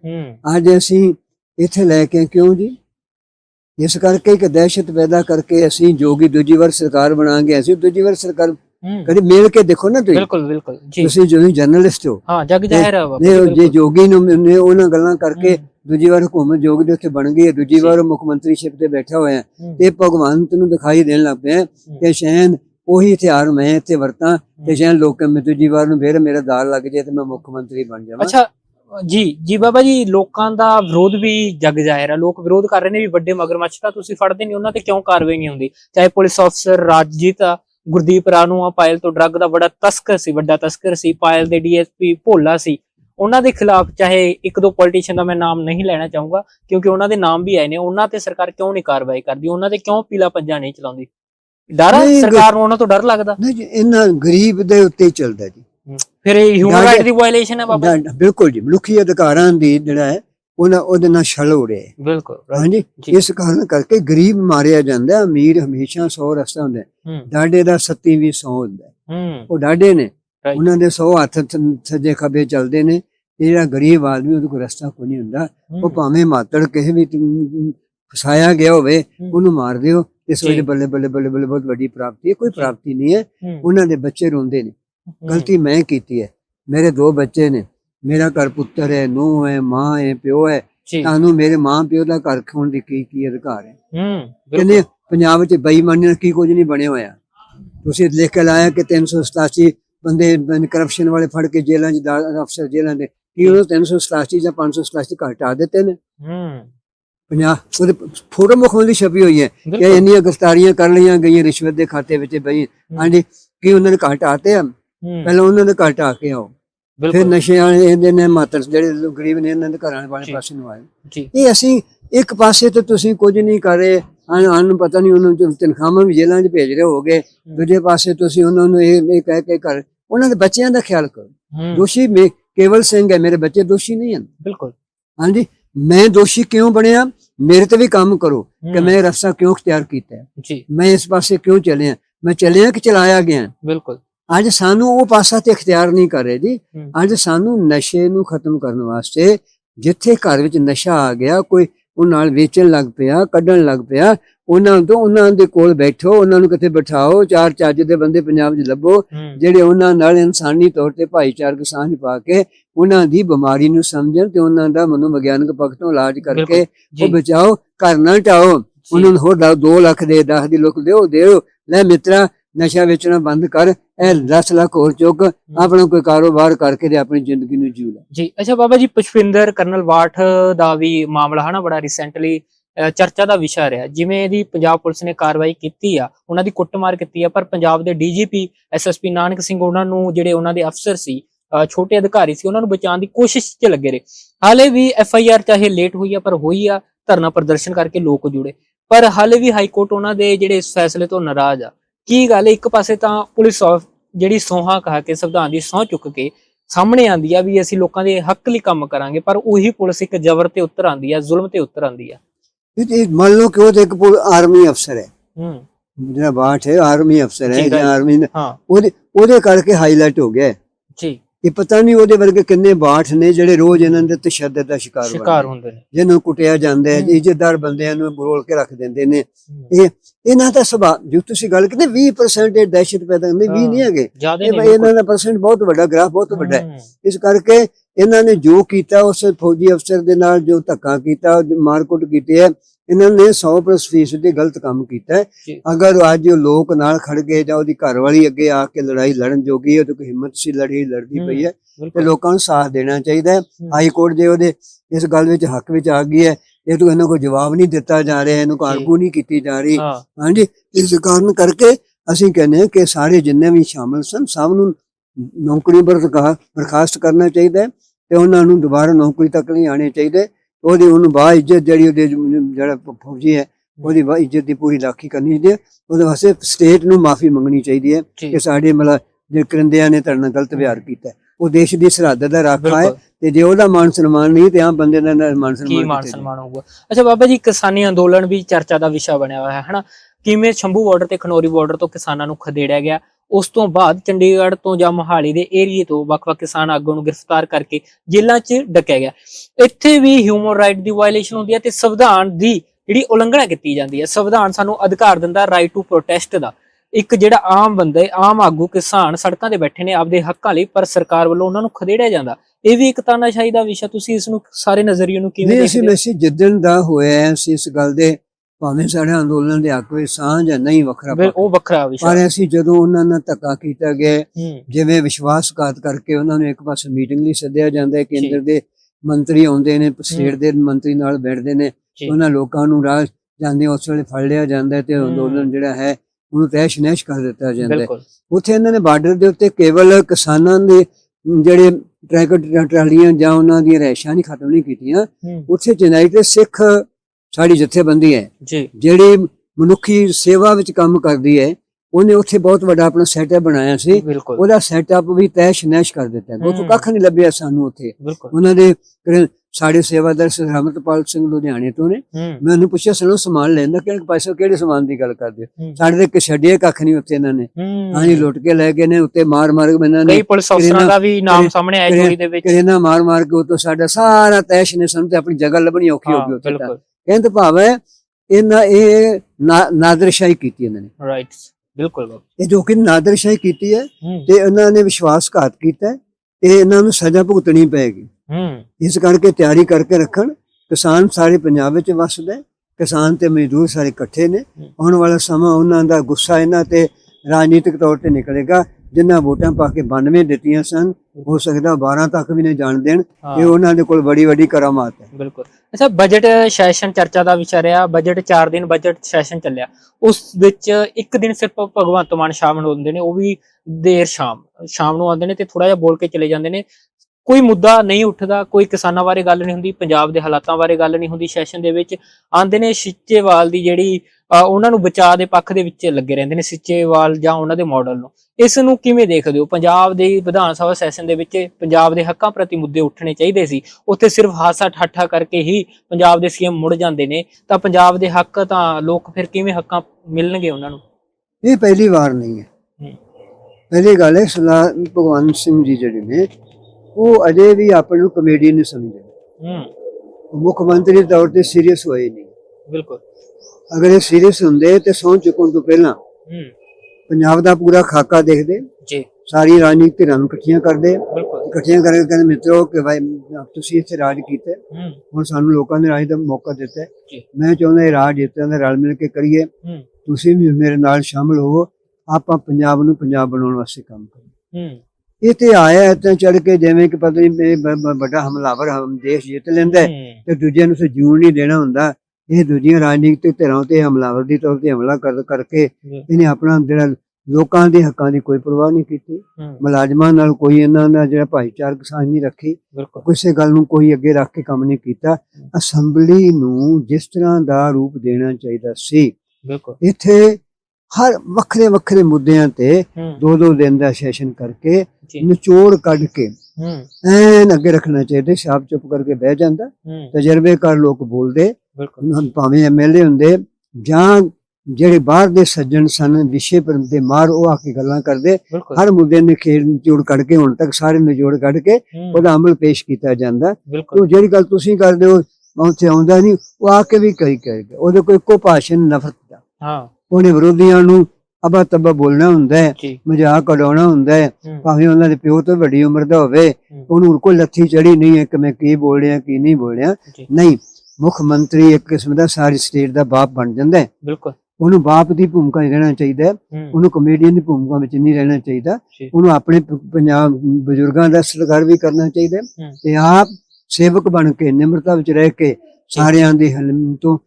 ਅੱਜ ਅਸੀਂ ਇੱਥੇ ਲੈ ਕੇ ਕਿਉਂ ਜੀ? ਇਸ ਕਰਕੇ ਇੱਕ ਦਹਿਸ਼ਤ ਪੈਦਾ ਕਰਕੇ ਅਸੀਂ ਜੋਗੀ ਦੂਜੀ ਵਾਰ ਸਰਕਾਰ ਬਣਾਂਗੇ ਅਸੀਂ ਦੂਜੀ ਵਾਰ ਸਰਕਾਰ ਕਦੇ ਮਿਲ ਕੇ ਦੇਖੋ ਨਾ ਤੁਸੀਂ। ਬਿਲਕੁਲ ਬਿਲਕੁਲ ਜੀ। ਤੁਸੀਂ ਜੋ ਜਰਨਲਿਸਟ ਹੋ। ਹਾਂ ਜਗ ਜ਼ਾਹਿਰ ਹੈ ਜੀ। ਜੋਗੀ ਨੂੰ ਉਹਨਾਂ ਗੱਲਾਂ ਕਰਕੇ ਦੂਜੀ ਵਾਰ ਹਕੂਮਤ ਜੋਗੀ ਦੇ ਉੱਤੇ ਬਣ ਗਈ ਹੈ ਦੂਜੀ ਵਾਰ ਮੁੱਖ ਮੰਤਰੀ ਸ਼ਿਪ ਤੇ ਬੈਠਾ ਹੋਇਆ ਹੈ। ਹੂੰ, ਤੇ ਭਗਵੰਤ ਨੂੰ ਦਿਖਾਈ ਦੇਣ ਲੱਗ ਪਿਆ ਕਿ ਸ਼ੈਨ ਉਹੀ ਹਥਿਆਰ ਮੈਂ ਇੱਥੇ ਵਰਤਾਂ ਤੇ ਸ਼ੈਨ ਲੋਕਾਂ ਮੈਂ ਦੂਜੀ ਵਾਰ ਨੂੰ ਫੇਰ ਮੇਰਾ ਦਾਲ ਲੱਗ ਜੇ ਤੇ ਮੈਂ ਮੁੱਖ ਮੰਤਰੀ ਬਣ ਜਾਵਾਂ। ਅੱਛਾ ਜੀ ਜੀ ਬਾਬਾ ਜੀ ਲੋਕਾਂ ਦਾ ਵਿਰੋਧ ਵੀ ਜਗ ਜ਼ਾਹਿਰ ਹੈ ਲੋਕ ਵਿਰੋਧ ਕਰ ਰਹੇ ਨੇ ਵੀ ਵੱਡੇ ਮਗਰਮੱਛ ਤਾਂ ਤੁਸੀਂ ਫੜਦੇ ਨਹੀਂ ਉਹਨਾਂ ਤੇ ਕਿਉਂ ਕਾਰਵਾਈ ਨਹੀਂ ਹੁੰਦੀ? ਚਾਹੇ ਪੁਲਿਸ ਅਫਸਰ ਰਾਜਜੀਤ ਆ ਗੁਰਦੀਪ ਰਾਣੂ ਆ ਪਾਇਲ ਤੋਂ ਡਰੱਗ ਦਾ ਬੜਾ ਤਸਕਰ ਸੀ ਵੱਡਾ ਤਸਕਰ ਸੀ ਪਾਇਲ ਦੇ ਡੀਐਸਪੀ ਭੋਲਾ ਸੀ। ਉਹਨਾਂ ਦੇ ਖਿਲਾਫ ਚਾਹੇ ਇੱਕ ਦੋ ਪੋਲੀਟੀਸ਼ੀਅਨ ਦਾ ਮੈਂ ਨਾਮ ਨਹੀਂ ਲੈਣਾ ਚਾਹੂੰਗਾ ਕਿਉਂਕਿ ਉਹਨਾਂ ਦੇ ਨਾਮ ਵੀ ਆਏ ਨੇ ਉਹਨਾਂ ਤੇ ਸਰਕਾਰ ਕਿਉਂ ਨਹੀਂ ਕਾਰਵਾਈ ਕਰਦੀ? ਉਹਨਾਂ ਤੇ ਕਿਉਂ ਪੀਲਾ ਪੰਜਾ ਨਹੀਂ ਚਲਾਉਂਦੀ? ਡਰ ਸਰਕਾਰ ਨੂੰ ਉਹਨਾਂ ਤੋਂ ਡਰ ਲੱਗਦਾ? ਨਹੀਂ ਜੀ ਇਹਨਾਂ ਗਰੀਬ ਦੇ ਉੱਤੇ ਚੱਲਦਾ ਜੀ। ਫਿਰ ਇਹ ਹਿਊਮਨ ਰਾਈਟ ਦੀ ਵਾਇਲੇਸ਼ਨ ਹੈ ਬਾਬਾ? ਬਿਲਕੁਲ ਜੀ ਮਨੁੱਖੀ ਅਧਿਕਾਰਾਂ ਦੀ ਜਿਹੜਾ ਹੈ ਉਹਨਾਂ ਉਹਦੇ ਨਾਲ ਛਲ ਹੋ ਰਿਹਾ ਹੈ। ਬਿਲਕੁਲ। ਹਾਂਜੀ? ਜੀ। ਇਸ ਕਾਰਨ ਕਰਕੇ ਗਰੀਬ ਮਾਰਿਆ ਜਾਂਦਾ ਹੈ, ਅਮੀਰ ਹਮੇਸ਼ਾ 100 ਰਸਤਾ ਹੁੰਦਾ ਹੈ। ਹੂੰ। ਡਾਡੇ ਦਾ 37 ਵੀ 100 ਹੁੰਦਾ ਹੈ। ਹੂੰ। ਉਹ ਡਾਡੇ ਨੇ। Right. ਉਹਨਾਂ ਦੇ 100 ਹੱਥ ਥ- ਸੱਜੇ ਖੱਬੇ ਚੱਲਦੇ ਨੇ। ਤੇ ਜਿਹੜਾ ਗਰੀਬ ਆਦਮੀ ਉਹਦੇ ਕੋਲ ਰਸਤਾ ਕੋਈ ਨਹੀਂ ਹੁੰਦਾ। ਉਹ ਹੂੰ, ਭਾਵੇਂ ਮਾਤੜ ਕਿਸੇ ਵੀ ਤੁਮ- ਫਸਾਇਆ ਗਿਆ ਹੋਵੇ ਹੂੰ, ਉਹਨੂੰ ਮਾਰ ਦਿਓ। ਇਸ ਜੀ। ਵੇਲੇ ਬੱਲੇ ਬੱਲੇ ਬੱਲੇ ਬੱਲੇ ਬਹੁਤ ਵੱਡੀ ਪ੍ਰਾਪਤੀ ਹੈ। ਕੋਈ। ਪ੍ਰਾਪਤੀ ਨਹੀਂ ਹੈ। ਹੂੰ, ਉਹਨਾਂ ਦੇ ਬੱਚੇ ਰੋਂਦੇ ਨੇ। ਗਲਤੀ ਮੈਂ ਕੀਤੀ ਹੈ। ਮੇਰੇ ਦੋ ਬੱਚੇ ਨੇ। ਮੇਰਾ ਘਰ ਪੁੱਤਰ ਹੈ ਨੂੰਹ ਹੈ ਮਾਂ ਹੈ ਪਿਓ ਹੈ। ਤੁਹਾਨੂੰ ਮੇਰੇ ਮਾਂ ਪਿਓ ਦਾ ਘਰ ਖਾਣ ਦੀ ਕੀ ਕੀ ਅਧਿਕਾਰ ਹੈ? ਹੂੰ ਕਹਿੰਦੇ ਪੰਜਾਬ ਵਿੱਚ ਬੇਈਮਾਨੀ ਨਾਲ ਕੀ ਕੁਝ ਨਹੀਂ ਬਣਿਆ ਹੋਇਆ। ਤੁਸੀਂ ਲਿਖ ਕੇ ਲਾਇਆ ਕਿ 387 ਬੰਦੇ ਕਰਪਸ਼ਨ ਵਾਲੇ ਫੜ ਕੇ ਜੇਲ੍ਹਾਂ 'ਚ ਦਾ- ਅਫਸਰ ਜੇਲ੍ਹਾਂ ਦੇ। ਕੀ ਉਹ 387 ਜਾਂ 587 ਘਟਾ ਦਿੱਤੇ ਨੇ? ਹੂੰ। ਪੰਜਾਬ ਉਹਦੇ ਫੋਟੋ ਮੁੱਖ ਮੰਤਰੀ ਛਪੀ ਹੋਈ ਹੈ ਕਿ ਇੰਨੀਆਂ ਗ੍ਰਿਫਤਾਰੀਆਂ ਕਰ ਲਈਆਂ ਗਈਆਂ ਰਿਸ਼ਵਤ ਦੇ ਖਾਤੇ ਵਿੱਚ ਬਈ ਹਾਂਜੀ ਕੀ ਉਹਨਾਂ ਨੇ ਘਟਾਤੇ ਆ? ਪਹਿਲਾਂ ਉਹਨਾਂ ਨੇ ਘਟਾ ਕੇ ਆਓ। ਫਿਰ ਨਸ਼ੇ ਵਾਲੇ ਇਹਦੇ ਨੇ ਮਾਤਰ ਜਿਹੜੇ ਗਰੀਬ ਨੇ ਇਹਨਾਂ ਦੇ ਘਰਾਂ ਵਾਲੇ। ਪਾਸੇ ਨੂੰ ਆਏ। ਇਹ ਅਸੀਂ ਇੱਕ ਪਾਸੇ ਤੇ ਤੁਸੀਂ ਕੁਝ ਨਹੀਂ ਕਰ ਰਹੇ ਹਾਂ ਨੂੰ ਪਤਾ ਨਹੀਂ ਉਹਨਾਂ ਨੂੰ ਤਨਖਾਹਾਂ ਵੀ ਜੇਲ੍ਹਾਂ 'ਚ ਭੇਜ ਰਹੇ ਹੋਗੇ ਦੂਜੇ ਪਾਸੇ ਤੁਸੀਂ ਉਹਨਾਂ ਨੂੰ ਇਹ ਇਹ ਕਹਿ ਕੇ ਕਰ ਉਹਨਾਂ ਦੇ ਬੱਚਿਆਂ ਦਾ ਖਿਆਲ ਕਰੋ। ਦੋਸ਼ੀ ਮੇ ਕੇਵਲ ਸਿੰਘ ਹੈ ਮੇਰੇ ਬੱਚੇ ਦੋਸ਼ੀ ਨਹੀਂ ਹਨ। ਬਿਲਕੁਲ। ਹਾਂਜੀ ਮੈਂ ਦੋਸ਼ੀ ਕਿਉਂ ਬਣਿਆ? ਮੇਰੇ ਤੇ ਵੀ ਕੰਮ ਕਰੋ ਕਿ ਮੈਂ ਰਸਤਾ ਕਿਉਂ ਅਖਤਿਆਰ ਕੀਤਾ? ਜੀ। ਮੈਂ ਇਸ ਪਾਸੇ ਕਿਉਂ ਚੱਲਿਆ? ਮੈਂ ਚੱਲਿਆ ਕਿ ਚਲਾਇਆ ਗਿਆ? ਬਿਲਕੁਲ। ਅੱਜ ਸਾਨੂੰ ਉਹ ਪਾਸਾ ਤੇ ਅਖਤਿਆਰ ਨਹੀਂ ਕਰ ਰਹੇ ਜੀ। ਅੱਜ ਸਾਨੂੰ ਨਸ਼ੇ ਨੂੰ ਖਤਮ ਕਰਨ ਵਾਸਤੇ ਜਿੱਥੇ ਘਰ ਵਿੱਚ ਨਸ਼ਾ ਆ ਗਿਆ ਕੋਈ ਉਹ ਨਾਲ ਵੇਚਣ ਲੱਗ ਪਿਆ ਕੱਢਣ ਲੱਗ ਪਿਆ ਉਹਨਾਂ ਤੋਂ ਉਹਨਾਂ ਦੇ ਕੋਲ ਬੈਠੋ ਉਹਨਾਂ ਨੂੰ ਕਿਤੇ ਬਿਠਾਓ ਚਾਰ ਚੱਜ ਦੇ ਬੰਦੇ ਪੰਜਾਬ 'ਚ ਲੱਭੋ ਜਿਹੜੇ ਉਹਨਾਂ ਨਾਲ ਇਨਸਾਨੀ ਤੌਰ ਤੇ ਭਾਈਚਾਰਕ ਸਾਂਝ ਪਾ ਕੇ ਉਹਨਾਂ ਦੀ ਬਿਮਾਰੀ ਨੂੰ ਸਮਝਣ ਤੇ ਉਹਨਾਂ ਦਾ ਮਨੋਵਿਗਿਆਨਕ ਪੱਖ ਤੋਂ ਇਲਾਜ ਕਰਕੇ ਉਹ ਬਚਾਓ ਘਰ ਨਾ ਜੀ, ਉਹਨਾਂ ਨੂੰ ਹੋਰ 2 ਲੱਖ ਦੇ 10 ਦੀ ਲੁੱਕ ਦਿਓ ਦਿਓ। ਲੈ ਮਿੱਤਰਾ ਨਸ਼ਾ ਵੇਚਣਾ ਬੰਦ ਕਰ ਇਹ 10 ਲੱਖ ਹੋਰ ਚੁੱਕ ਆਪਣਾ ਕੋਈ ਕਾਰੋਬਾਰ ਕਰਕੇ ਤੇ ਆਪਣੀ ਜ਼ਿੰਦਗੀ ਨੂੰ ਜੀਉ ਲੈ। ਜੀ ਅੱਛਾ ਬਾਬਾ ਜੀ ਪੁਸ਼ਪਿੰਦਰ ਕਰਨਲ ਵਾਠ ਦਾ ਵੀ ਮਾਮਲਾ ਹਨਾ ਬੜਾ ਰੀਸੈਂਟਲੀ ਚਰਚਾ ਦਾ ਵਿਸ਼ਾ ਰਿਹਾ। ਜਿਵੇਂ ਇਹਦੀ ਪੰਜਾਬ ਪੁਲਿਸ ਨੇ ਕਾਰਵਾਈ ਕੀਤੀ ਆ ਉਹਨਾਂ ਦੀ ਕੁੱਟਮਾਰ ਕੀਤੀ ਆ ਪਰ ਪੰਜਾਬ ਦੇ ਡੀਜੀਪੀ ਐਸਐਸਪੀ ਨਾਨਕ ਸਿੰਘ ਉਹਨਾਂ ਨੂੰ ਜਿਹੜੇ ਉਹਨਾਂ ਦੇ ਅਫਸਰ ਸੀ ਛੋਟੇ ਅਧਿਕਾਰੀ ਸੀ ਉਹਨਾਂ ਨੂੰ ਬਚਾਉਣ ਦੀ ਕੋਸ਼ਿਸ਼ 'ਚ ਲੱਗੇ ਰਹੇ। ਹਾਲੇ ਵੀ ਐਫਆਈਆਰ ਚਾਹੇ ਲੇਟ ਹੋਈ ਆ ਪਰ ਹੋਈ ਆ ਧਰਨਾ ਪ੍ਰਦਰਸ਼ਨ ਕਰਕੇ ਲੋਕ ਜੁੜੇ। ਪਰ ਹਾਲੇ ਵੀ ਹਾਈ ਕੋਰਟ ਉਹਨਾਂ ਦੇ ਜਿਹੜੇ ਇਸ ਫੈਸਲੇ ਤੋਂ ਨਾਰਾਜ਼ ਆ। ਕੀ ਗੱਲ ਇੱਕ ਪਾਸੇ ਤਾਂ ਪੁਲਿਸ ਜਿਹੜੀ ਸੌਹਾਂ ਕਹਾ ਕੇ ਸੰਵਿਧਾਨ ਦੀ ਸਹੁੰ ਚੁੱਕ ਕੇ ਸਾਹਮਣੇ ਆਂਦੀ ਆ ਵੀ ਅਸੀਂ ਲੋਕਾਂ ਦੇ ਹੱਕ ਲਈ ਕੰਮ ਕਰਾਂਗੇ ਪਰ ਉਹੀ ਪੁਲਿਸ ਇੱਕ ਜ਼ਬਰ ਤੇ ਉਤਰ ਆਂਦੀ ਆ ਜ਼ੁਲਮ ਤੇ ਉਤਰ ਆਂਦੀ ਆ। ਇਹ- ਮੰਨ ਲਓ ਕਿ ਉਹ ਤੇ ਇੱਕ ਆਰਮੀ ਅਫਸਰ ਹੈ। ਹੂੰ। ਜਿਹੜਾ ਬਾਠ ਹੈ ਆਰਮੀ ਅਫਸਰ ਹੈ ਜੀ, ਜਾਂ right. ਆਰਮੀ ਉਹਦੇ ਉਹਦੇ ਕਰਕੇ ਹਾਈਲਾਈਟ ਹੋ ਗਿਆ। ਜੀ। ਇਹ ਪਤਾ ਨਹੀਂ ਉਹਦੇ ਵਰਗੇ ਕਿੰਨੇ ਬਾਠ ਨੇ ਜਿਹੜੇ ਰੋਜ਼ ਇਹਨਾਂ ਦੇ ਤਸ਼ੱਦਦ ਦਾ ਸ਼ਿਕਾਰ ਹੁੰਦੇ ਨੇ। ਜਿਹਨੂੰ ਕੁੱਟਿਆ ਜਾਂਦਾ ਹੈ। ਇੱਜ਼ਤਦਾਰ ਬੰਦਿਆਂ ਨੂੰ ਬਰੋਲ ਕੇ ਰੱਖ ਦਿੰਦੇ ਨੇ। ਇਹ ਇਹਨਾਂ ਦਾ ਸੁਭਾਅ ਜੋ ਤੁਸੀਂ ਗੱਲ ਕੀਤੀ 20% ਇਹ ਦਹਿਸ਼ਤ ਪੈਦਾ ਹੁੰਦੀ 20 ਨਹੀਂ ਹੈਗੇ। ਇਹ ਨਹੀਂ ਇਹਨਾਂ ਦਾ ਪਰਸੈਂਟ ਬਹੁਤ ਵੱਡਾ ਗ੍ਰਾਫ ਬਹੁਤ ਵੱਡਾ ਹੂੰ, ਇਸ ਕਰਕੇ ਇਹਨਾਂ ਨੇ ਜੋ ਕੀਤਾ ਉਸ ਫੌਜੀ ਅਫਸਰ ਦੇ ਨਾਲ ਜੋ ਧੱਕਾ ਕੀਤਾ ਮਾਰਕੁੱਟ ਕੀਤੀ ਹੈ ਇਹਨਾਂ ਨੇ 100% ਦੀ ਗਲਤ ਕੰਮ ਕੀਤਾ। ਅਗਰ ਅੱਜ ਉਹ ਲੋਕ ਨਾਲ ਖੜ ਗਏ ਜਾਂ ਉਹਦੀ ਘਰ ਵਾਲੀ ਅੱਗੇ ਆ ਕੇ ਲੜਾਈ ਲੜਨ ਜੋਗੀ ਹੈ ਤੇ ਕੋਈ ਹਿੰਮਤ ਸੀ ਲੜੀ ਲੜਦੀ ਪਈ ਹੈ ਤੇ ਲੋਕਾਂ ਨੂੰ ਸਾਥ ਦੇਣਾ ਚਾਹੀਦਾ ਹੈ। ਹਾਈ ਕੋਰਟ ਜੇ ਉਹਦੇ ਇਸ ਗੱਲ ਵਿੱਚ ਹੱਕ ਵਿੱਚ ਆ ਗਈ ਹੈ ਇਹ ਤੋਂ ਇਹਨਾਂ ਕੋਈ ਜਵਾਬ ਨਹੀਂ ਦਿੱਤਾ ਜਾ ਰਿਹਾ ਇਹਨੂੰ ਕੋਈ ਜੀ। ਆਰਗੂ ਨਹੀਂ ਕੀਤੀ ਜਾ ਰਹੀ। ਹਾਂਜੀ ਇਸ ਕਾਰਨ ਕਰਕੇ ਅਸੀਂ ਕਹਿੰਦੇ ਹਾਂ ਕਿ ਸਾਰੇ ਜਿੰਨੇ ਵੀ ਸ਼ਾਮਲ ਸਨ ਸਭ ਨੂੰ ਨੌਕਰੀ ਬਰਖਾ ਬਰਖਾਸਤ ਕਰਨਾ ਚਾਹੀਦਾ ਹੈ। ਤੇ ਉਹਨਾਂ ਨੂੰ ਦੁਬਾਰਾ ਨੌਕਰੀ ਤੱਕ ਨਹੀਂ ਆਣੇ ਚਾਹੀਦੇ। ਉਹਦੀ ਉਹਨੂੰ ਬਾ ਇੱਜ਼ਤ ਜਿਹੜੀ ਉਹਦੇ ਜਿਹੜਾ ਫੌਜੀ ਹੈ ਉਹਦੀ ਬਾ ਇੱਜ਼ਤ ਦੀ ਪੂਰੀ ਰਾਖੀ ਕਰਨੀ ਚਾਹੀਦੀ ਹੈ। ਉਹਦੇ ਵਾਸਤੇ ਸਟੇਟ ਨੂੰ ਮਾਫੀ ਮੰਗਣੀ ਚਾਹੀਦੀ ਹੈ ਕਿ ਸਾਡੇ ਮਤਲਬ ਜੇ ਕਰਿੰਦਿਆਂ ਨੇ ਤੁਹਾਡੇ ਨਾਲ ਗਲਤ ਵਿਹਾਰ ਕੀਤਾ। ਉਹ ਦੇਸ਼ ਦੀ ਸਰਹੱਦ ਦਾ ਰਾਖਾ ਹੈ ਤੇ ਜੇ ਉਹਦਾ ਮਾਨ ਸਨਮਾਨ ਨਹੀਂ ਤੇ ਆਮ ਬੰਦੇ ਦਾ ਮਾਨ ਕੀ ਸਨਮਾਨ ਮਾਨ ਕਿੱਥੇ ਸਨਮਾਨ ਹੋਊਗਾ? ਅੱਛਾ ਬਾਬਾ ਜੀ ਕਿਸਾਨੀ ਅੰਦੋਲਨ ਵੀ ਚਰਚਾ ਦਾ ਵਿਸ਼ਾ ਬਣਿਆ ਹੋਇਆ ਹੈ ਹਨਾ? ਕਿਵੇਂ ਸ਼ੰਭੂ ਬਾਰਡਰ ਤੇ ਖਨੌਰੀ ਬਾਰਡਰ ਤੋਂ ਕਿਸਾਨਾਂ ਨੂੰ ਖਦੇੜਿਆ ਗਿਆ? ਉਸ ਤੋਂ ਬਾਅਦ ਚੰਡੀਗੜ੍ਹ ਤੋਂ ਜਾਂ ਮੋਹਾਲੀ ਦੇ ਏਰੀਏ ਤੋਂ ਵੱਖ-ਵੱਖ ਕਿਸਾਨ ਆਗੂ ਨੂੰ ਗ੍ਰਿਫਤਾਰ ਕਰਕੇ ਜੇਲ੍ਹਾਂ 'ਚ ਡੱਕਿਆ ਗਿਆ। ਇੱਥੇ ਵੀ ਹਿਊਮਨ ਰਾਈਟ ਦੀ ਵਾਇਲੇਸ਼ਨ ਹੁੰਦੀ ਹੈ ਤੇ ਸੰਵਿਧਾਨ ਦੀ ਜਿਹੜੀ ਉਲੰਘਣਾ ਕੀਤੀ ਜਾਂਦੀ ਹੈ ਸੰਵਿਧਾਨ ਸਾਨੂੰ ਅਧਿਕਾਰ ਦਿੰਦਾ ਰਾਈਟ ਟੂ ਪ੍ਰੋਟੈਸਟ ਦਾ। ਇੱਕ ਜਿਹੜਾ ਆਮ ਬੰਦਾ ਹੈ ਆਮ ਆਗੂ ਕਿਸਾਨ ਸੜਕਾਂ ਤੇ ਬੈਠੇ ਨੇ ਆਪਦੇ ਹੱਕਾਂ ਲਈ ਪਰ ਸਰਕਾਰ ਵੱਲੋਂ ਉਹਨਾਂ ਨੂੰ ਖਦੇੜਿਆ ਜਾਂਦਾ। ਇਹ ਵੀ ਇੱਕ ਤਾਨਾਸ਼ਾਹੀ ਦਾ ਵਿਸ਼ਾ ਤੁਸੀਂ ਇਸ ਨੂੰ ਸਾਰੇ ਨਜ਼ਰੀਏ ਨੂੰ ਕਿਵੇਂ ਦੇਖਦੇ ਹੋ? ਜਿੱਦਣ ਦਾ ਹੋਇਆ ਹੈ, ਅਸੀਂ ਇਸ ਗੱਲ ਦੇ ਭਾਵੇਂ ਸਾਡੇ ਅੰਦੋਲਨ ਦੇ ਹੱਕ ਵਿੱਚ ਸਾਂਝ ਹੈ ਨਹੀਂ ਵੱਖਰਾ ਪੱਖ। ਉਹ ਵੱਖਰਾ ਵਿਸ਼ਾ ਪਰ ਅਸੀਂ ਜਦੋਂ ਉਹਨਾਂ ਨਾਲ ਧੱਕਾ ਕੀਤਾ ਗਿਆ ਜਿਵੇਂ ਵਿਸ਼ਵਾਸਘਾਤ ਕਰਕੇ ਉਹਨਾਂ ਨੂੰ ਇੱਕ ਪਾਸੇ ਮੀਟਿੰਗ ਲਈ ਸੱਦਿਆ ਜਾਂਦਾ ਹੈ ਕੇਂਦਰ ਦੇ ਮੰਤਰੀ ਆਉਂਦੇ ਨੇ ਸਟੇਟ ਦੇ ਮੰਤਰੀ ਨਾਲ ਬੈਠਦੇ ਨੇ। ਉਹਨਾਂ ਲੋਕਾਂ ਨੂੰ ਰਾਹ ਜਾਂਦੇ ਉਸ ਵੇਲੇ ਫੜ ਲਿਆ ਜਾਂਦਾ ਤੇ। ਅੰਦੋਲਨ ਜਿਹੜਾ ਹੈ ਉਹਨੂੰ ਤੈਸ਼ ਨੈਸ਼ ਕਰ ਦਿੱਤਾ ਜਾਂਦਾ ਉੱਥੇ ਇਹਨਾਂ ਨੇ ਬਾਰਡਰ ਦੇ ਉੱਤੇ ਕੇਵਲ ਕਿਸਾਨਾਂ ਦੇ ਜਿਹੜੇ ਟਰੈਕਟਰ ਟਰਾਲੀਆਂ ਜਾਂ ਉਹਨਾਂ ਦੀਆਂ ਰਹਿਸ਼ਾਂ ਨਹੀਂ ਖਤਮ ਨਹੀਂ ਕੀਤੀਆਂ ਉੱਥੇ ਯੂਨਾਈਟਿਡ ਸਿੱਖ ਸਾਡੀ ਜਥੇਬੰਦੀ ਹੈ। ਜੀ। ਜਿਹੜੀ ਮਨੁੱਖੀ ਸੇਵਾ ਵਿੱਚ ਕੰਮ ਕਰਦੀ ਹੈ ਉਹਨੇ ਉੱਥੇ ਬਹੁਤ ਵੱਡਾ ਆਪਣਾ ਸੈਟਅਪ ਬਣਾਇਆ ਸੀ। ਉਹਦਾ ਸੈਟਅਪ ਵੀ ਤੈਸ਼ ਨੈਸ਼ ਕਰ ਦਿੱਤਾ। ਉੱਥੋਂ। ਕੱਖ ਨਹੀਂ ਲੱਭਿਆ ਸਾਨੂੰ ਉੱਥੇ। ਉਹਨਾਂ ਦੇ ਸਾਡੇ ਸੇਵਾਦਾਰ ਸਰਹਮਤਪਾਲ ਸਿੰਘ ਲੁਧਿਆਣੇ ਤੋਂ ਨੇ। ਹੂੰ। ਮੈਂ ਉਹਨੂੰ ਪੁੱਛਿਆ ਸਾਨੂੰ ਸਮਾਨ ਲੈਂਦਾ ਕਿਹੜੇ ਪੈਸੇ ਕਿਹੜੇ ਸਮਾਨ ਦੀ ਗੱਲ ਕਰਦੇ। ਸਾਡੇ ਤੇ ਕਿ ਛੱਡਿਆ ਕੱਖ ਨਹੀਂ ਉੱਥੇ ਇਹਨਾਂ ਨੇ। ਹਾਂਜੀ ਲੁੱਟ ਕੇ ਲੈ ਗਏ ਨੇ ਉੱਤੇ ਮਾਰ ਮਾਰ ਕੇ ਇਹਨਾਂ ਨੇ ਕਈ ਪੁਲਿਸ ਅਫਸਰਾਂ ਦਾ ਵੀ ਨਾਮ ਸਾਹਮਣੇ ਆਇਆ ਚੋਰੀ ਦੇ ਵਿੱਚ। ਕਿਹਨਾਂ ਮਾਰ ਮਾਰ ਕੇ ਉਤੋਂ ਸਾਡਾ ਸਾਰਾ ਤੈਸ਼ ਨੇ ਸਾਨੂੰ ਤੇ ਆਪਣੀ ਜਗ੍ਹਾ ਲੱਭਣੀ ਔਖੀ ਹੋ ਗਈ ਉੱਥੇ ਕਹਿੰਦੇ ਭਾਵ ਹੈ ਇਹਨਾਂ ਇਹ ਨਾਦਰਸ਼ਾਹੀ ਕੀਤੀ ਇਹਨਾਂ ਨੇ। ਰਾਈਟ ਬਿਲਕੁਲ। ਇਹ ਜੋ ਕਿ ਨਾਦਰਸ਼ਾਹੀ ਕੀਤੀ ਹੈ ਤੇ ਇਹਨਾਂ ਨੇ ਵਿਸ਼ਵਾਸਘਾਤ ਕੀਤਾ ਤੇ ਇਹਨਾਂ ਨੂੰ ਸਜ਼ਾ ਭੁਗਤਣੀ ਪਏਗੀ। ਹੂੰ। ਇਸ ਕਰਕੇ ਤਿਆਰੀ ਕਰਕੇ ਰੱਖਣ ਕਿਸਾਨ ਸਾਰੇ ਪੰਜਾਬ ਵਿੱਚ ਵਸਦੇ। ਕਿਸਾਨ ਤੇ ਮਜ਼ਦੂਰ ਸਾਰੇ ਇਕੱਠੇ ਨੇ। ਆਉਣ ਵਾਲਾ ਸਮਾਂ ਉਹਨਾਂ ਦਾ ਗੁੱਸਾ ਇਹਨਾਂ ਤੇ ਰਾਜਨੀਤਿਕ ਤੌਰ ਤੇ ਨਿਕਲੇਗਾ। ਜਿਨ੍ਹਾਂ ਵੋਟਾਂ ਪਾ ਕੇ 92 ਦਿੱਤੀਆਂ ਸਨ ਹੋ ਸਕਦਾ 12 ਤੱਕ ਵੀ ਨੇ ਜਾਣ ਦੇਣ ਇਹ ਉਹਨਾਂ ਦੇ ਕੋਲ ਬੜੀ ਵੱਡੀ ਕਰਾਮਾਤ ਹੈ। ਬਿਲਕੁਲ। ਅੱਛਾ ਬਜਟ ਸੈਸ਼ਨ ਚਰਚਾ ਦਾ ਵਿਸ਼ਾ ਰਿਹਾ ਬਜਟ 4 ਦਿਨ ਬਜਟ ਸੈਸ਼ਨ ਚੱਲਿਆ। ਉਸ ਵਿੱਚ ਇੱਕ ਦਿਨ ਸਿਰਫ ਭਗਵੰਤ ਮਾਨ ਸ਼ਾਮਲ ਹੁੰਦੇ ਨੇ ਉਹ ਵੀ ਦੇਰ ਸ਼ਾਮ ਸ਼ਾਮ ਨੂੰ ਆਉਂਦੇ ਨੇ ਤੇ ਥੋੜਾ ਜਿਹਾ ਬੋਲ ਕੇ ਚਲੇ ਜਾਂਦੇ ਨੇ। ਕੋਈ ਮੁੱਦਾ ਨਹੀਂ ਉੱਠਦਾ ਕੋਈ ਕਿਸਾਨਾਂ ਬਾਰੇ ਗੱਲ ਨਹੀਂ ਹੁੰਦੀ ਪੰਜਾਬ ਦੇ ਹਾਲਾਤਾਂ ਬਾਰੇ ਗੱਲ ਨਹੀਂ ਹੁੰਦੀ ਸੈਸ਼ਨ ਦੇ ਵਿੱਚ ਆਂਦੇ ਨੇ ਸਿੱਚੇਵਾਲ ਦੀ ਜਿਹੜੀ ਉਹਨਾਂ ਨੂੰ ਬਚਾਅ ਦੇ ਪੱਖ ਦੇ ਵਿੱਚ ਲੱਗੇ ਰਹਿੰਦੇ ਨੇ ਸਿੱਚੇਵਾਲ ਜਾਂ ਉਹਨਾਂ ਦੇ ਮਾਡਲ ਨੂੰ। ਇਸ ਨੂੰ ਕਿਵੇਂ ਦੇਖਦੇ ਹੋ? ਪੰਜਾਬ ਦੇ ਵਿਧਾਨ ਸਭਾ ਸੈਸ਼ਨ ਦੇ ਵਿੱਚ ਪੰਜਾਬ ਦੇ ਹੱਕਾਂ ਪ੍ਰਤੀ ਮੁੱਦੇ ਉੱਠਣੇ ਚਾਹੀਦੇ ਸੀ। ਉੱਥੇ ਸਿਰਫ ਹਾਸਾ ਠਾਠਾ ਕਰਕੇ ਹੀ ਪੰਜਾਬ ਦੇ ਸੀਐਮ ਮੁੜ ਜਾਂਦੇ ਨੇ। ਤਾਂ ਪੰਜਾਬ ਦੇ ਹੱਕ ਤਾਂ ਲੋਕ ਫਿਰ ਕਿਵੇਂ ਹੱਕਾਂ ਮਿਲਣਗੇ ਉਹਨਾਂ ਨੂੰ? ਇਹ ਪਹਿਲੀ ਵਾਰ ਨਹੀਂ ਹੈ। ਪਹਿਲੀ ਗੱਲ ਹੈ ਸਰਦਾਰ ਭਗਵੰਤ ਸਿੰਘ ਜੀ ਜਿਹੜੇ ਨੇ ਉਹ ਅਜੇ ਵੀ ਆਪਣੇ ਨੂੰ ਕਮੇਡੀ ਨਹੀਂ ਸਮਝਦੇ ਹੂੰ। ਮੁੱਖ ਮੰਤਰੀ ਤੌਰ ਤੇ ਸੀਰੀਅਸ ਹੋਏ ਨਹੀਂ ਬਿਲਕੁਲ। ਅਗਰ ਇਹ ਸੀਰੀਅਸ ਹੁੰਦੇ ਤੇ ਸਹੁੰ ਚੁੱਕਣ ਤੋਂ ਪਹਿਲਾਂ ਹੂੰ। ਪੰਜਾਬ ਦਾ ਪੂਰਾ ਖਾਕਾ ਦੇਖਦੇ। ਜੀ। ਸਾਰੀ ਰਾਜਨੀਤਿਕ ਧਿਰਾਂ ਨੂੰ ਇਕੱਠੀਆਂ ਕਰਦੇ। ਬਿਲਕੁਲ। ਇਕੱਠੀਆਂ ਕਰਕੇ ਕਹਿੰਦੇ ਮਿੱਤਰੋ ਕਿ ਭਾਈ ਤੁਸੀਂ ਇੱਥੇ ਰਾਜ ਕੀਤਾ। ਹੁਣ ਸਾਨੂੰ ਲੋਕਾਂ ਨੇ ਰਾਜ ਦਾ ਮੌਕਾ ਦਿੱਤਾ। ਮੈਂ ਚਾਹੁੰਦਾ ਇਹ ਰਾਜ ਜਿੱਤਾਂ ਦਾ ਰਲ ਮਿਲ ਕੇ ਕਰੀਏ। ਹੂੰ। ਤੁਸੀਂ ਵੀ ਮੇਰੇ ਨਾਲ ਸ਼ਾਮਲ ਹੋਵੋ। ਆਪਾਂ ਪੰਜਾਬ ਨੂੰ ਪੰਜਾਬ ਬਣਾਉਣ ਵਾਸਤੇ ਕੰਮ ਕਰੀਏ। ਹੂੰ। ਇਹ ਤੇ ਆਇਆ ਤਾਂ ਚੜ ਕੇ ਜਿਵੇਂ ਕਿ ਪਤਾ ਨਹੀਂ ਵੱਡਾ ਹਮਲਾਵਰ ਹਮ ਦੇਸ਼ ਜਿੱਤ ਲੈਂਦਾ ਤੇ ਦੂਜਿਆਂ ਨੂੰ ਸੇ ਜੂਣ ਨਹੀਂ ਦੇਣਾ ਹੁੰਦਾ। ਇਹ ਦੂਜੀਆਂ ਰਾਜਨੀਤਿਕ ਧਿਰਾਂ ਤੇ ਹਮਲਾਵਰ ਦੀ ਤੌਰ ਤੇ ਹਮਲਾ ਕਰ ਕਰਕੇ ਇਹਨੇ ਆਪਣਾ ਜਿਹੜਾ ਲੋਕਾਂ ਦੇ ਹੱਕਾਂ ਦੀ ਕੋਈ ਪਰਵਾਹ ਨਹੀਂ ਕੀਤੀ। ਮੁਲਾਜ਼ਮਾਂ ਨਾਲ ਕੋਈ ਇਹਨਾਂ ਦਾ ਜਿਹੜਾ ਭਾਈਚਾਰਕ ਸਾਂਝ ਨਹੀਂ ਰੱਖੀ। ਕਿਸੇ ਗੱਲ ਨੂੰ ਕੋਈ ਅੱਗੇ ਰੱਖ ਕੇ ਕੰਮ ਨਹੀਂ ਕੀਤਾ। ਅਸੈਂਬਲੀ ਨੂੰ ਜਿਸ ਤਰ੍ਹਾਂ ਦਾ ਰੂਪ ਦੇਣਾ ਚਾਹੀਦਾ ਸੀ। ਬਿਲਕੁਲ। ਇੱਥੇ ਹਰ ਵੱਖਰੇ ਵੱਖਰੇ ਮੁੱਦਿਆਂ ਤੇ ਦੋ ਦੋ ਦਿਨ ਦਾ ਸੈਸ਼ਨ ਕਰਕੇ ਨਿਚੋੜ ਕੱਢ ਕੇ ਐਨ ਅੱਗੇ ਰੱਖਣਾ ਚਾਹੀਦਾ ਸ਼ਾਪ ਚੁੱਪ ਕਰਕੇ ਬਹਿ ਜਾਂਦਾ ਤਜਰਬੇਕਾਰ ਲੋਕ ਬੋਲਦੇ ਹੁਣ ਭਾਵੇਂ ਐਮਐਲਏ ਹੁੰਦੇ ਜਾਂ ਜਿਹੜੇ ਬਾਹਰ ਦੇ ਸੱਜਣ ਸਨ ਵਿਸ਼ੇ ਪਰ ਦੇ ਮਾਰ ਉਹ ਆ ਕੇ ਗੱਲਾਂ ਕਰਦੇ ਹਰ ਮੁੱਦੇ ਨੇ ਖੇਡ ਨਿਚੋੜ ਕੱਢ ਕੇ ਹੁਣ ਤੱਕ ਸਾਰੇ ਨਿਚੋੜ ਕੱਢ ਕੇ ਉਹਦਾ ਅਮਲ ਪੇਸ਼ ਕੀਤਾ ਜਾਂਦਾ। ਉਹ ਜਿਹੜੀ ਗੱਲ ਤੁਸੀਂ ਕਰਦੇ ਹੋ ਉੱਥੇ ਆਉਂਦਾ ਨਹੀਂ ਉਹ ਆ ਕੇ ਵੀ ਕਈ ਕਰੇਗਾ ਉਹਦੇ ਕੋਈ ਇੱਕੋ ਭਾਸ਼ਣ ਨਫ਼ਰਤ ਦਾ। ਹਾਂ। ਉਹਨੇ ਵਿਰੋਧੀਆਂ ਨੂੰ ਅਬਾ ਤਬਾ ਬੋਲਣਾ ਹੁੰਦਾ ਹੈ ਮਜ਼ਾਕ ਉਡਾਉਣਾ ਹੁੰਦਾ ਹੈ ਹੂੰ, ਭਾਵੇਂ ਉਹਨਾਂ ਦੇ ਪਿਓ ਤੋਂ ਵੱਡੀ ਉਮਰ ਦਾ ਹੋਵੇ ਹੂੰ, ਉਹਨੂੰ ਕੋਈ ਲੱਥੀ ਚੜੀ ਨਹੀਂ ਹੈ ਕਿ ਮੈਂ ਕੀ ਬੋਲ ਰਿਹਾ ਕੀ ਨਹੀਂ ਬੋਲ ਰਿਹਾ। ਜੀ। ਨਹੀਂ ਮੁੱਖ ਮੰਤਰੀ ਇੱਕ ਕਿਸਮ ਦਾ ਸਾਰੀ ਸਟੇਟ ਦਾ ਬਾਪ ਬਣ ਜਾਂਦਾ ਹੈ। ਬਿਲਕੁਲ। ਉਹਨੂੰ ਬਾਪ ਦੀ ਭੂਮਿਕਾ 'ਚ ਰਹਿਣਾ ਚਾਹੀਦਾ ਹੈ ਹੂੰ, ਉਹਨੂੰ ਕਮੇਡੀਅਨ ਦੀ ਭੂਮਿਕਾ ਵਿੱਚ ਨਹੀਂ ਰਹਿਣਾ ਚਾਹੀਦਾ। ਉਹਨੂੰ ਆਪਣੇ ਪੰਜਾਬ ਬਜ਼ੁਰਗਾਂ ਦਾ ਸਤਿਕਾਰ ਵੀ ਕਰਨਾ ਚਾਹੀਦਾ ਹੈ ਹੂੰ। ਤੇ ਆਪ ਸੇਵਕ ਬਣ ਕੇ ਨਿਮਰਤਾ ਵਿੱਚ ਰਹਿ ਕੇ ਸਾਰਿਆਂ ਦੀ ਹਲਮ ਤੋਂ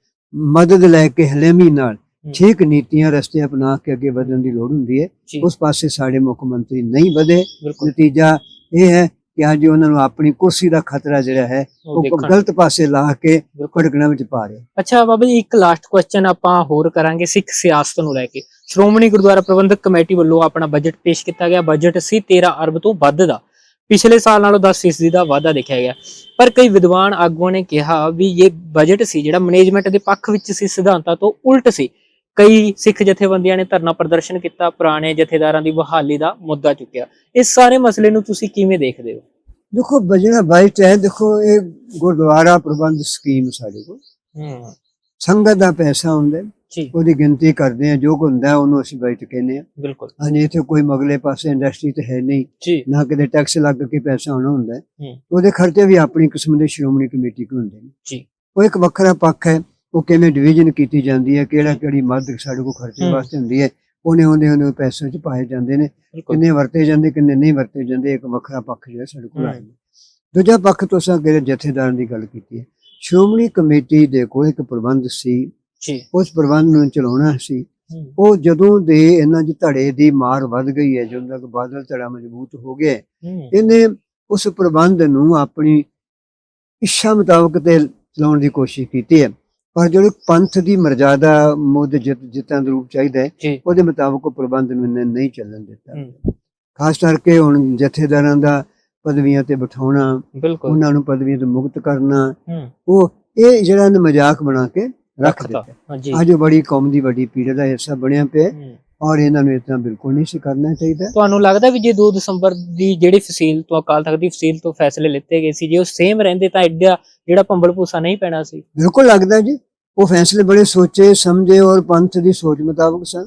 ਮਦਦ ਲੈ ਕੇ ਹਲੇਮੀ ਨਾਲ ਹੂੰ। ਠੀਕ ਨੀਤੀਆਂ ਰਸਤੇ ਅਪਣਾ ਕੇ ਅੱਗੇ ਵਧਣ ਦੀ ਲੋੜ ਹੁੰਦੀ ਹੈ। ਉਸ ਪਾਸੇ ਸਾਡੇ ਮੁੱਖ ਮੰਤਰੀ ਨਹੀਂ ਵਧੇ। ਨਤੀਜਾ ਇਹ ਹੈ ਕਿ ਅੱਜ ਉਹਨਾਂ ਨੂੰ ਆਪਣੀ ਕੁਰਸੀ ਦਾ ਖਤਰਾ ਜਿਹੜਾ ਹੈ ਉਹ ਗਲਤ ਪਾਸੇ ਲਾ ਕੇ ਭੜਕਣਾ ਵਿੱਚ ਪਾ ਰਿਹਾ। ਅੱਛਾ ਬਾਬਾ ਜੀ ਇੱਕ ਲਾਸਟ ਕੁਐਸਚਨ ਆਪਾਂ ਹੋਰ ਕਰਾਂਗੇ ਸਿੱਖ ਸਿਆਸਤ ਨੂੰ ਲੈ ਕੇ। ਸ਼੍ਰੋਮਣੀ ਗੁਰਦੁਆਰਾ ਪ੍ਰਬੰਧਕ ਕਮੇਟੀ ਵੱਲੋਂ ਆਪਣਾ ਬਜਟ ਪੇਸ਼ ਕੀਤਾ ਗਿਆ। ਬਜਟ ਸੀ 13 ਅਰਬ ਤੋਂ ਵੱਧ ਦਾ। ਪਿਛਲੇ ਸਾਲ ਨਾਲੋਂ 10 ਫੀਸਦੀ ਦਾ ਵਾਧਾ ਦੇਖਿਆ ਗਿਆ। ਪਰ ਕਈ ਵਿਦਵਾਨ ਆਗੂਆਂ ਨੇ ਕਿਹਾ ਵੀ ਇਹ ਬਜਟ ਸੀ ਜਿਹੜਾ ਮੈਨੇਜਮੈਂਟ ਦੇ ਪੱਖ ਵਿੱਚ ਸੀ ਸਿਧਾਂਤਾਂ ਤੋਂ ਉਲਟ ਸੀ। ਕਈ ਸਿੱਖ ਜਥੇਬੰਦੀਆਂ ਨੇ ਧਰਨਾ ਪ੍ਰਦਰਸ਼ਨ ਕੀਤਾ ਪੁਰਾਣੇ ਜਥੇਦਾਰਾਂ ਦੀ ਬਹਾਲੀ ਦਾ ਮੁੱਦਾ ਚੁੱਕਿਆ। ਇਸ ਸਾਰੇ ਮਸਲੇ ਨੂੰ ਤੁਸੀਂ ਕਿਵੇਂ ਦੇਖਦੇ ਹੋ? ਦੇਖੋ ਬਜਣਾ ਬਾਈਟ ਹੈ ਦੇਖੋ ਇਹ ਗੁਰਦੁਆਰਾ ਪ੍ਰਬੰਧ ਸਕੀਮ ਸਾਡੇ ਕੋਲ। ਹੂੰ। ਸੰਗਤ ਦਾ ਪੈਸਾ ਹੁੰਦਾ ਉਹਦੀ ਗਿਣਤੀ ਕਰਦੇ ਆ ਜੋ ਕੁ ਹੁੰਦਾ ਉਹਨੂੰ ਅਸੀਂ ਬਾਈਟ ਕਹਿੰਦੇ ਆ ਬਿਲਕੁਲ। ਹਾਂਜੀ ਇੱਥੇ ਕੋਈ ਮਗਲੇ ਪਾਸੇ ਇੰਡਸਟਰੀ ਤੇ ਹੈ ਨਹੀਂ। ਨਾ ਕਿਤੇ ਟੈਕਸ ਲੱਗ ਕੇ ਪੈਸਾ ਆਉਣਾ ਹੁੰਦਾ ਉਹਦੇ ਖਰਚੇ ਵੀ ਆਪਣੀ ਕਿਸਮ ਦੇ ਸ਼੍ਰੋਮਣੀ ਕਮੇਟੀ ਕੋਲ ਹੁੰਦੇ ਨੇ। ਜੀ। ਉਹ ਇੱਕ ਵੱਖਰਾ ਪੱਖ ਹੈ। ਉਹ ਕਿਵੇਂ ਡਿਵੀਜ਼ਨ ਕੀਤੀ ਜਾਂਦੀ ਹੈ ਕਿਹੜਾ ਕਿਹੜੀ ਮਦਦ ਸਾਡੇ ਕੋਲ ਖਰਚੇ। ਵਾਸਤੇ ਹੁੰਦੀ ਹੈ। ਉਹਨੇ ਉਹਨੇ ਉਹਨੇ ਪੈਸੇ ਚ ਪਾਏ ਜਾਂਦੇ ਨੇ। ਕਿੰਨੇ ਵਰਤੇ ਜਾਂਦੇ ਕਿੰਨੇ ਨਹੀਂ ਵਰਤੇ ਜਾਂਦੇ ਇੱਕ ਵੱਖਰਾ ਪੱਖ ਜਿਹੜਾ ਸਾਡੇ ਕੋਲ। ਆਇਆ। ਦੂਜਾ ਪੱਖ ਤੁਸੀਂ ਅੱਗੇ ਜਥੇਦਾਰਾਂ ਦੀ ਗੱਲ ਕੀਤੀ ਹੈ। ਸ਼੍ਰੋਮਣੀ ਕਮੇਟੀ ਦੇ ਕੋਲ ਇੱਕ ਪ੍ਰਬੰਧ ਸੀ। ਜੀ। ਉਸ ਪ੍ਰਬੰਧ ਨੂੰ ਚਲਾਉਣਾ ਸੀ। ਉਹ ਜਦੋਂ ਦੇ ਇਹਨਾਂ ਦੀ ਧੜੇ ਦੀ ਮਾਰ ਵੱਧ ਗਈ ਹੈ ਜਦੋਂ ਤੱਕ ਬਾਦਲ ਧੜਾ ਮਜ਼ਬੂਤ ਹੋ ਗਿਆ ਇਹਨੇ ਉਸ ਪ੍ਰਬੰਧ ਨੂੰ ਆਪਣੀ ਇੱਛਾ ਮੁਤਾਬਕ ਤੇ ਚਲਾਉਣ ਦੀ ਕੋਸ਼ਿਸ਼ ਕੀਤੀ ਹੈ। ਪਰ ਜਿਹੜੇ ਪੰਥ ਦੀ ਮਰਜ਼ਾਦਾ ਮੁੱਦ ਜਿੱਤ ਜਿੱਤਾਂ ਦਾ ਰੂਪ ਚਾਹੀਦਾ ਹੈ ਉਹਦੇ ਮੁਤਾਬਕ ਉਹ ਪ੍ਰਬੰਧ ਨੂੰ ਨਹੀਂ ਚੱਲਣ ਦਿੱਤਾ। ਖਾਸ ਕਰਕੇ ਹੁਣ ਜਥੇਦਾਰਾਂ ਦਾ ਪਦਵੀਆਂ ਤੇ ਬਿਠਾਉਣਾ ਉਹਨਾਂ ਨੂੰ ਪਦਵੀਆਂ ਤੋਂ ਮੁਕਤ ਕਰਨਾ ਉਹ ਇਹ ਜਿਹੜਾ ਮਜ਼ਾਕ ਬਣਾ ਕੇ ਰੱਖ ਦਿੱਤਾ। ਅੱਜ ਬੜੀ ਕੌਮ ਦੀ ਵੱਡੀ ਪੀੜਾ ਦਾ ਹਿੱਸਾ ਬਣਿਆ ਪਿਆ। ਔਰ ਇਹਨਾਂ ਨੂੰ ਇਤਨਾ ਬਿਲਕੁਲ ਨਹੀਂ ਸੀ ਕਰਨਾ ਚਾਹੀਦਾ। ਤੁਹਾਨੂੰ ਲੱਗਦਾ ਵੀ ਜੇ 2 ਦਸੰਬਰ ਦੀ ਜਿਹੜੀ ਫਸੀਲ ਤੋਂ ਅਕਾਲ ਤਖਤ ਦੀ ਫਸੀਲ ਤੋਂ ਫੈਸਲੇ ਲਿੱਤੇ ਗਏ ਸੀ ਜੇ ਉਹ ਸੇਮ ਰਹਿੰਦੇ ਤਾਂ ਐਡਾ ਜਿਹੜਾ ਪੰਬਲ ਭੂਸਾ ਨਹੀਂ ਪੈਣਾ ਸੀ। ਬਿਲਕੁਲ ਲੱਗਦਾ ਜੀ। ਉਹ ਫੈਸਲੇ ਬੜੇ ਸੋਚੇ ਸਮਝੇ ਔਰ ਪੰਥ ਦੀ ਸੋਚ ਮੁਤਾਬਕ ਸਨ।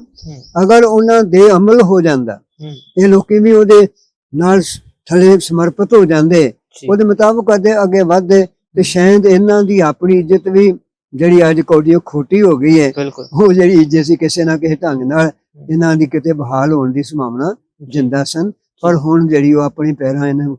ਅਗਰ ਉਹਨਾਂ ਦੇ ਅਮਲ ਹੋ ਜਾਂਦਾ ਇਹ ਲੋਕੀ ਵੀ ਉਹਦੇ ਨਾਲ ਥਲੇ ਸਮਰਪਿਤ ਹੋ ਜਾਂਦੇ। ਉਹਦੇ ਮੁਤਾਬਕ ਅੱਗੇ ਅੱਗੇ ਵਧਦੇ ਤੇ ਸ਼ਾਇਦ ਇਹਨਾਂ ਦੀ ਆਪਣੀ ਇੱਜ਼ਤ ਵੀ ਜਿਹੜੀ ਅੱਜ ਕੌਡੀਓ ਖੋਟੀ ਹੋ ਗਈ ਹੈ ਉਹ ਜਿਹੜੀ ਇੱਜ਼ਤ ਸੀ ਕਿਸੇ ਨਾ ਕਿਸੇ ਢੰਗ ਨਾਲ ਇਹਨਾਂ ਦੀ ਕਿਤੇ ਬਹਾਲ ਹੋਣ ਦੀ ਸੰਭਾਵਨਾ ਜਿੰਦਾ ਸਨ। ਪਰ ਹੁਣ ਜਿਹੜੀ ਉਹ ਆਪਣੇ ਪੈਰਾਂ ਇਹਨਾਂ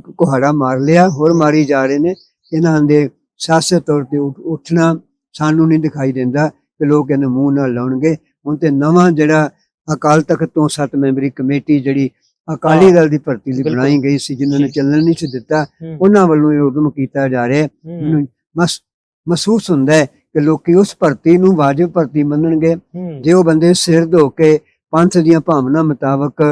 ਕੁਹਾੜਾ ਮਾਰ ਲਿਆ ਹੋਰ ਮਾਰੀ ਜਾ ਰਹੇ ਨੇ। ਇਹਨਾਂ ਦੇ ਸਿਆਸਤ ਤੌਰ ਤੇ ਉੱਠ- ਉੱਠਣਾ ਸਾਨੂੰ ਨਹੀਂ ਦਿਖਾਈ ਦਿੰਦਾ ਕਿ ਲੋਕ ਇਹਨੂੰ ਮੂੰਹ ਨਾਲ ਲਾਉਣਗੇ। ਹੁਣ ਤੇ ਨਵਾਂ ਜਿਹੜਾ ਅਕਾਲ ਤਖਤ ਤੋਂ ਸੱਤ ਮੈਂਬਰੀ ਕਮੇਟੀ ਜਿਹੜੀ ਅਕਾਲੀ ਦਲ ਦੀ ਭਰਤੀ ਲਈ। ਬਣਾਈ ਗਈ ਸੀ ਜਿਨ੍ਹਾਂ ਨੇ। ਚੱਲਣ ਨਹੀਂ ਸੀ ਦਿੱਤਾ ਉਹਨਾਂ ਵੱਲੋਂ ਇਹ ਉਦਮ ਕੀਤਾ ਜਾ ਰਿਹਾ। ਮੈਨੂੰ ਮਸ ਮਹਿਸੂਸ ਹੁੰਦਾ ਹੈ ਕਿ ਲੋਕੀ ਉਸ ਭਰਤੀ ਨੂੰ ਵਾਜਬ ਭਰਤੀ ਮੰਨਣਗੇ। ਜੇ ਉਹ ਬੰਦੇ ਸਿਰ ਧੋ ਕੇ ਪੰਥ ਦੀਆਂ ਭਾਵਨਾ ਮੁਤਾਬਕ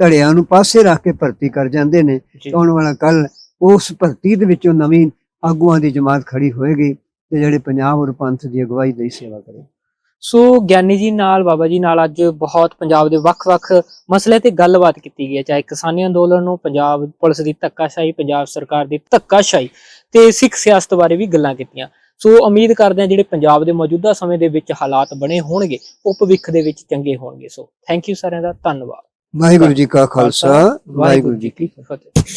ਧੜਿਆਂ ਨੂੰ ਪਾਸੇ ਰੱਖ ਕੇ ਭਰਤੀ ਕਰ ਜਾਂਦੇ ਨੇ ਆਉਣ ਵਾਲਾ ਕੱਲ ਉਸ ਭਰਤੀ ਦੇ ਵਿੱਚੋਂ ਨਵੀਂ ਆਗੂਆਂ ਦੀ ਜਮਾਤ ਖੜੀ ਹੋਏਗੀ ਤੇ ਜਿਹੜੇ ਪੰਜਾਬ ਔਰ ਪੰਥ ਦੀ ਅਗਵਾਈ ਦੀ ਸੇਵਾ ਕਰੇ। ਸੋ ਗਿਆਨੀ ਜੀ ਨਾਲ ਬਾਬਾ ਜੀ ਨਾਲ ਅੱਜ ਬਹੁਤ ਪੰਜਾਬ ਦੇ ਵੱਖ-ਵੱਖ ਮਸਲੇ ਤੇ ਗੱਲਬਾਤ ਕੀਤੀ ਗਈ ਹੈ। ਚਾਹੇ ਕਿਸਾਨੀ ਅੰਦੋਲਨ ਨੂੰ ਪੰਜਾਬ ਪੁਲਿਸ ਦੀ ਧੱਕਾਸ਼ਾਹੀ ਪੰਜਾਬ ਸਰਕਾਰ ਦੀ ਧੱਕਾਸ਼ਾਹੀ ਤੇ ਸਿੱਖ ਸਿਆਸਤ ਬਾਰੇ ਵੀ ਗੱਲਾਂ ਕੀਤੀਆਂ। ਸੋ ਉਮੀਦ ਕਰਦੇ ਹਾਂ ਜਿਹੜੇ ਪੰਜਾਬ ਦੇ ਮੌਜੂਦਾ ਸਮੇਂ ਦੇ ਵਿੱਚ ਹਾਲਾਤ ਬਣੇ ਹੋਣਗੇ ਉਹ ਭਵਿੱਖ ਦੇ ਵਿੱਚ ਚੰਗੇ ਹੋਣਗੇ। ਸੋ ਥੈਂਕ ਯੂ ਸਾਰਿਆਂ ਦਾ ਧੰਨਵਾਦ। ਵਾਹਿਗੁਰੂ ਜੀ ਕਾ ਖਾਲਸਾ ਵਾਹਿਗੁਰੂ ਜੀ ਕੀ ਫਤਿਹ।